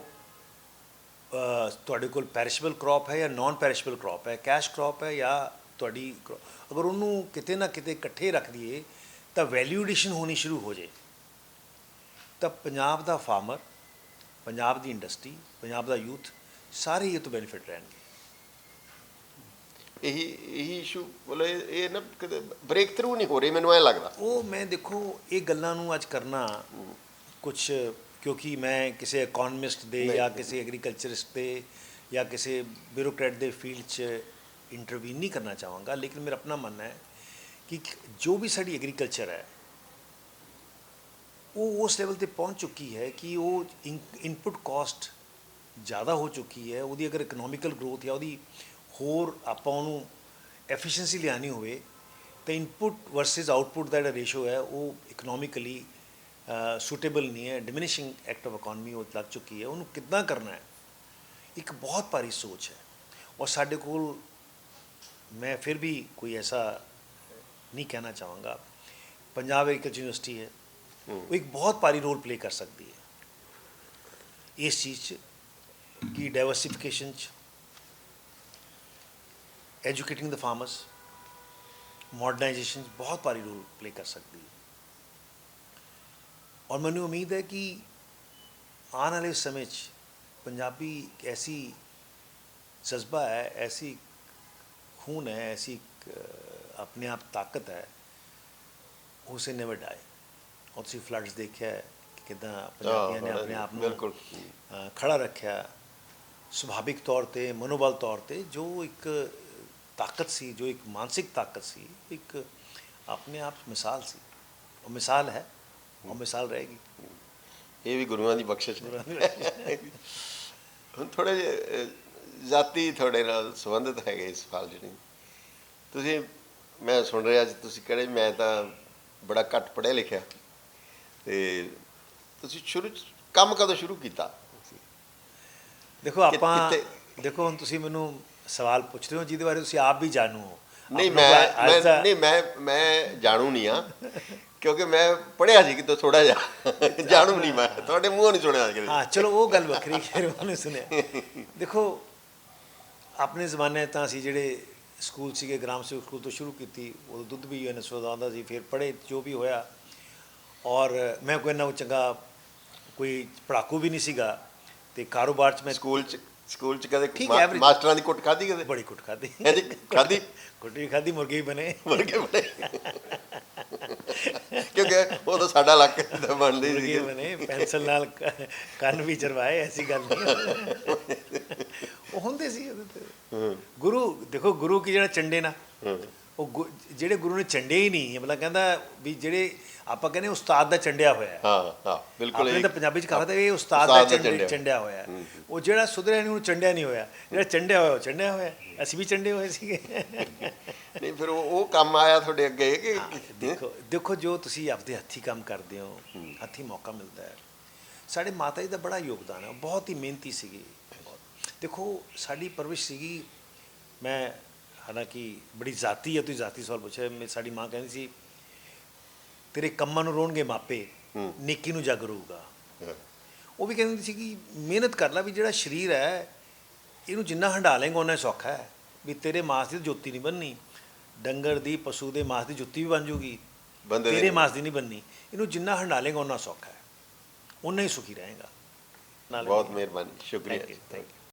ਤੁਹਾਡੇ ਕੋਲ ਪੈਰਿਸ਼ੇਬਲ ਕ੍ਰੌਪ ਹੈ ਜਾਂ ਨਾਨ ਪੈਰਿਸ਼ੇਬਲ ਕ੍ਰੌਪ ਹੈ ਕੈਸ਼ ਕ੍ਰੌਪ ਹੈ ਜਾਂ ਤੁਹਾਡੀ ਅਗਰ ਉਹਨੂੰ ਕਿਤੇ ਨਾ ਕਿਤੇ ਇਕੱਠੇ ਰੱਖ ਦਈਏ ਤਾਂ ਵੈਲਿਊ ਐਡੀਸ਼ਨ ਹੋਣੀ ਸ਼ੁਰੂ ਹੋ ਜੇ। ਤਾਂ ਪੰਜਾਬ ਦਾ ਫਾਰਮਰ ਪੰਜਾਬ ਦੀ ਇੰਡਸਟਰੀ ਪੰਜਾਬ ਦਾ ਯੂਥ ਸਾਰੇ ਇਹ ਤੋਂ ਬੈਨੀਫਿਟ ਰਹਿਣਗੇ। ਇਹੀ ਇਹੀ ਇਸ਼ੂ ਮਤਲਬ ਇਹ ਨਾ ਕਿਤੇ ਬ੍ਰੇਕ ਥਰੂ ਨਹੀਂ ਹੋ ਰਹੀ ਮੈਨੂੰ ਐ ਲੱਗਦਾ ਉਹ ਮੈਂ ਦੇਖੋ ਇਹ ਗੱਲਾਂ ਨੂੰ ਅੱਜ ਕਰਨਾ ਕੁਝ ਕਿਉਂਕਿ ਮੈਂ ਕਿਸੇ ਇਕਨੋਮਿਸਟ ਦੇ। ਜਾਂ ਕਿਸੇ ਐਗਰੀਕਲਚਰਿਸਟ ਦੇ ਜਾਂ ਕਿਸੇ ਬਿਊਰੋਕਰੇਟ ਦੇ ਫੀਲਡ 'ਚ ਇੰਟਰਵੀਨ ਨਹੀਂ ਕਰਨਾ ਚਾਹਾਂਗਾ ਲੇਕਿਨ ਮੇਰਾ ਆਪਣਾ ਮੰਨਣਾ ਹੈ ਕਿ ਜੋ ਵੀ ਸਾਡੀ ਐਗਰੀਕਲਚਰ ਹੈ ਉਹ ਉਸ ਲੈਵਲ ਤੇ ਪਹੁੰਚ ਚੁੱਕੀ ਹੈ ਕਿ ਉਹ ਇਨਪੁਟ ਕਾਸਟ ਜ਼ਿਆਦਾ ਹੋ ਚੁੱਕੀ ਹੈ ਉਹਦੀ ਅਗਰ ਇਕਨੋਮਿਕਲ ਗਰੋਥ ਜਾਂ ਉਹਦੀ ਹੋਰ ਆਪਾਂ ਉਹਨੂੰ ਐਫੀਸ਼ੀਐਂਸੀ ਲਿਆਣੀ ਹੋਵੇ ਤਾਂ ਇਨਪੁਟ ਵਰਸਸ ਆਊਟਪੁੱਟ ਦਾ ਜਿਹੜਾ ਰੇਸ਼ੋ ਹੈ ਉਹ ਇਕਨੋਮਿਕਲੀ ਸੂਟੇਬਲ ਨਹੀਂ ਹੈ ਡਿਮਿਨਿਸ਼ਿੰਗ ਐਕਟ ਆਫ ਇਕਨੋਮੀ ਉਹ ਲੱਗ ਚੁੱਕੀ ਹੈ। ਉਹਨੂੰ ਕਿੱਦਾਂ ਕਰਨਾ ਹੈ? ਇੱਕ ਬਹੁਤ ਭਾਰੀ ਸੋਚ ਹੈ। ਔਰ ਸਾਡੇ ਕੋਲ ਮੈਂ ਫਿਰ ਵੀ ਕੋਈ ਐਸਾ ਨਹੀਂ ਕਹਿਣਾ ਚਾਹਾਂਗਾ। ਪੰਜਾਬ ਐਗਰੀਕਲਚਰ ਯੂਨੀਵਰਸਿਟੀ ਹੈ। ਉਹ ਇੱਕ ਬਹੁਤ ਭਾਰੀ ਰੋਲ ਪਲੇ ਕਰ ਸਕਦੀ ਹੈ। ਇਸ ਚੀਜ਼ 'ਚ ਕਿ ਡਾਈਵਰਸਿਫਿਕੇਸ਼ਨ 'ਚ ਐਜੂਕੇਟਿੰਗ ਦ ਫਾਰਮਰਸ ਮਾਡਰਨਾਈਜੇਸ਼ਨ ਬਹੁਤ ਭਾਰੀ ਰੋਲ ਪਲੇ ਕਰ ਸਕਦੀ ਹੈ ਔਰ ਮੈਨੂੰ ਉਮੀਦ ਹੈ ਕਿ ਆਉਣ ਵਾਲੇ ਸਮੇਂ 'ਚ ਪੰਜਾਬੀ ਇੱਕ ਐਸੀ ਜਜ਼ਬਾ ਹੈ ਐਸੀ ਖੂਨ ਹੈ ਐਸੀ ਆਪਣੇ ਆਪ ਤਾਕਤ ਹੈ ਉਸੇ ਨੈਵਰ ਡਾਈ ਔਰ ਤੁਸੀਂ ਫਲੱਡਸ ਦੇਖਿਆ ਕਿ ਕਿਦਾਂ ਪੰਜਾਬੀਆਂ ਨੇ ਆਪਣੇ ਆਪ ਨੂੰ ਖੜਾ ਰੱਖਿਆ ਸੁਭਾਵਿਕ ਤੌਰ ਤੇ ਮਨੋਬਲ ਤੌਰ ਤੇ ਜੋ ਇੱਕ ਤਾਕਤ ਸੀ ਜੋ ਇੱਕ ਮਾਨਸਿਕ ਤਾਕਤ ਸੀ ਇੱਕ ਆਪਣੇ ਆਪ ਮਿਸਾਲ ਸੀ ਉਹ ਮਿਸਾਲ ਹੈ ਉਹ ਮਿਸਾਲ ਰਹੇਗੀ ਇਹ ਵੀ ਗੁਰੂਆਂ ਦੀ ਬਖਸ਼ਿਸ਼ ਹੈ ਹੁਣ ਥੋੜੇ ਜਾਤੀ ਤੁਹਾਡੇ ਨਾਲ ਸੰਬੰਧਿਤ ਹੈਗੇ ਇਸ ਸਵਾਲ ਜਿਹੜੀ ਤੁਸੀਂ ਮੈਂ ਸੁਣ ਰਿਹਾ ਜੀ ਤੁਸੀਂ ਕਹਿੰਦੇ ਮੈਂ ਤਾਂ ਬੜਾ ਘੱਟ ਪੜ੍ਹਿਆ ਲਿਖਿਆ ਤੇ ਤੁਸੀਂ ਸ਼ੁਰੂ ਕੰਮ ਕਦੋਂ ਸ਼ੁਰੂ ਕੀਤਾ ਦੇਖੋ ਆਪਾਂ ਦੇਖੋ ਹੁਣ ਤੁਸੀਂ ਮੈਨੂੰ ਸਵਾਲ ਪੁੱਛਦੇ ਹੋ ਜਿਹਦੇ ਬਾਰੇ ਤੁਸੀਂ ਆਪ ਵੀ ਜਾਣੂ ਹੋ। ਨਹੀਂ ਮੈਂ ਮੈਂ ਨਹੀਂ ਮੈਂ ਮੈਂ ਜਾਣੂ ਨਹੀਂ ਆ ਕਿਉਂਕਿ ਮੈਂ ਪੜ੍ਹਿਆ ਸੀ ਕਿਤੋਂ ਥੋੜਾ ਜਿਹਾ। ਜਾਣੂ ਨਹੀਂ ਮੈਂ ਤੁਹਾਡੇ ਮੂੰਹੋਂ ਨਹੀਂ ਸੁਣਿਆ ਅੱਜ ਹਾਂ ਚਲੋ ਉਹ ਗੱਲ ਵੱਖਰੀ ਫਿਰ ਉਹਨੇ ਸੁਣਿਆ। ਦੇਖੋ ਆਪਣੇ ਜ਼ਮਾਨੇ ਤਾਂ ਅਸੀਂ ਜਿਹੜੇ ਸਕੂਲ ਸੀਗੇ ਗ੍ਰਾਮ ਸੇਵਕ ਸਕੂਲ ਤੋਂ ਸ਼ੁਰੂ ਕੀਤੀ ਉਹ ਦੁੱਧ ਵੀ ਯੂਨਿਵਰਸਿਟੀ ਦਾ ਆਉਂਦਾ ਸੀ ਫਿਰ ਪੜ੍ਹੇ ਜੋ ਵੀ ਹੋਇਆ। ਔਰ ਮੈਂ ਕੋਈ ਨਾ ਚੰਗਾ ਕੋਈ ਪੜਾਕੂ ਵੀ ਨਹੀਂ ਸੀਗਾ ਤੇ ਕਾਰੋਬਾਰ 'ਚ ਮੈਂ ਸਕੂਲ ਚ ਸਕੂਲ ਚ ਕਦੇ ਠੀਕ ਮਾਸਟਰਾਂ ਦੀ ਕੁੱਟ ਖਾਧੀ ਕਦੇ? ਬੜੀ ਕੁੱਟ ਖਾਦੀ ਹੈ ਜੀ, ਖਾਧੀ? ਕੁੱਟ ਵੀ ਖਾਦੀ ਮੁਰਗੇ ਵੀ ਬਣੇ। ਮੁਰਗੇ ਬਣੇ। ਕਿਉਂਕਿ ਉਹ ਤਾਂ ਸਾਡਾ ਲੱਕ ਤਾਂ ਬਣਦੇ ਮੁਰਗੇ ਸੀਗੇ। ਬਣੇ ਪੈਨਸਲ ਨਾਲ ਕੰਨ ਵੀ ਚਰਵਾਏ ਐਸੀ ਗੱਲ ਨਹੀਂ। ਉਹ ਹੁੰਦੇ ਸੀ ਉਹਦੇ ਤੇ। ਹੂੰ। ਗੁਰੂ ਦੇਖੋ ਗੁਰੂ ਕੀ ਜਿਹੜਾ ਚੰਡੇ ਨਾ ਉਹ ਜਿਹੜੇ ਗੁਰੂ ਨੇ ਚੰਡੇ ਹੀ ਨਹੀਂ ਮਤਲਬ ਕਹਿੰਦਾ ਵੀ ਜਿਹੜੇ ਆਪਾਂ ਕਹਿੰਦੇ ਉਸਤਾਦ ਦਾ ਚੰਡਿਆ ਹੋਇਆ ਹੈ। ਹਾਂ ਬਿਲਕੁਲ ਆਪਣੇ ਇਹ- ਤਾਂ ਪੰਜਾਬੀ ਚ ਕਹਾਵਤ ਹੈ ਇਹ ਉਸਤਾਦ ਦਾ ਚੰਡੇ ਚੰਡਿਆ। ਹੋਇਆ। ਉਹ ਜਿਹੜਾ ਸੁਧਰਿਆ ਨਹੀਂ ਉਹਨੂੰ ਚੰਡਿਆ ਨਹੀਂ ਹੋਇਆ। ਜਿਹੜਾ ਚੰਡਿਆ ਹੋਇਆ ਉਹ ਚੰਡਿਆ ਹੋਇਆ। ਅਸੀਂ ਵੀ ਚੰਡੇ ਹੋਏ ਸੀਗੇ। ਨਹੀਂ ਫਿਰ ਉਹ ਉਹ ਕੰਮ ਆਇਆ ਤੁਹਾਡੇ ਅੱਗੇ ਕਿ ਦੇਖੋ ਦੇਖੋ ਜੋ ਤੁਸੀਂ ਆਪਦੇ ਹੱਥੀ ਕੰਮ ਕਰਦੇ ਹੋ ਹੱਥੀ ਮੌਕਾ ਮਿਲਦਾ ਹੈ। ਸਾਡੇ ਮਾਤਾ ਜੀ ਦਾ ਬੜਾ ਯੋਗਦਾਨ ਹੈ। ਉਹ ਬਹੁਤ ਹੀ ਮਿਹਨਤੀ ਸੀਗੇ। ਦੇਖੋ ਸਾਡੀ ਪਰਵਿਸ਼ ਸੀਗੀ ਮੈਂ ਹਾਲਾਂਕਿ ਬੜੀ ਜ਼ਾਤੀ ਹੈ ਤੁਸੀਂ ਜ਼ਾਤੀ ਸਵਾਲ ਪੁੱਛਿਆ ਮੈਂ ਸਾਡੀ ਮਾਂ ਕਹਿੰਦੀ ਸੀ ਤੇਰੇ ਕੰਮਾਂ ਨੂੰ ਰੋਣਗੇ ਮਾਪੇ। ਨੇਕੀ ਨੂੰ ਜਗ ਰਹੂਗਾ। ਹਾਂ, ਉਹ ਵੀ ਕਹਿੰਦੀ ਸੀ ਕਿ ਮਿਹਨਤ ਕਰ ਲੈ ਵੀ ਜਿਹੜਾ ਸਰੀਰ ਹੈ ਇਹਨੂੰ ਜਿੰਨਾ ਹੰਡਾ ਲੇਗਾ ਉਹਨਾਂ ਸੌਖਾ ਹੈ। ਵੀ ਤੇਰੇ ਮਾਸ ਦੀ ਜੋਤੀ ਨਹੀਂ ਬੰਨੀ ਡੰਗਰ ਦੀ ਪਸ਼ੂ ਦੇ ਮਾਸ ਦੀ ਜੁੱਤੀ ਵੀ ਬਣ ਜੂਗੀ। ਤੇਰੇ। ਮਾਸ ਦੀ ਨਹੀਂ ਬੰਨੀ ਇਹਨੂੰ ਜਿੰਨਾ ਹੰਡਾ ਲੇਗਾ ਉਹਨਾਂ ਸੌਖਾ ਹੈ। ਉਹਨਾਂ ਹੀ ਸੁਖੀ ਰਹੇਗਾ। ਬਹੁਤ ਮਿਹਰਬਾਨੀ ਸ਼ੁਕਰੀਆ ਥੈਂਕ ਯੂ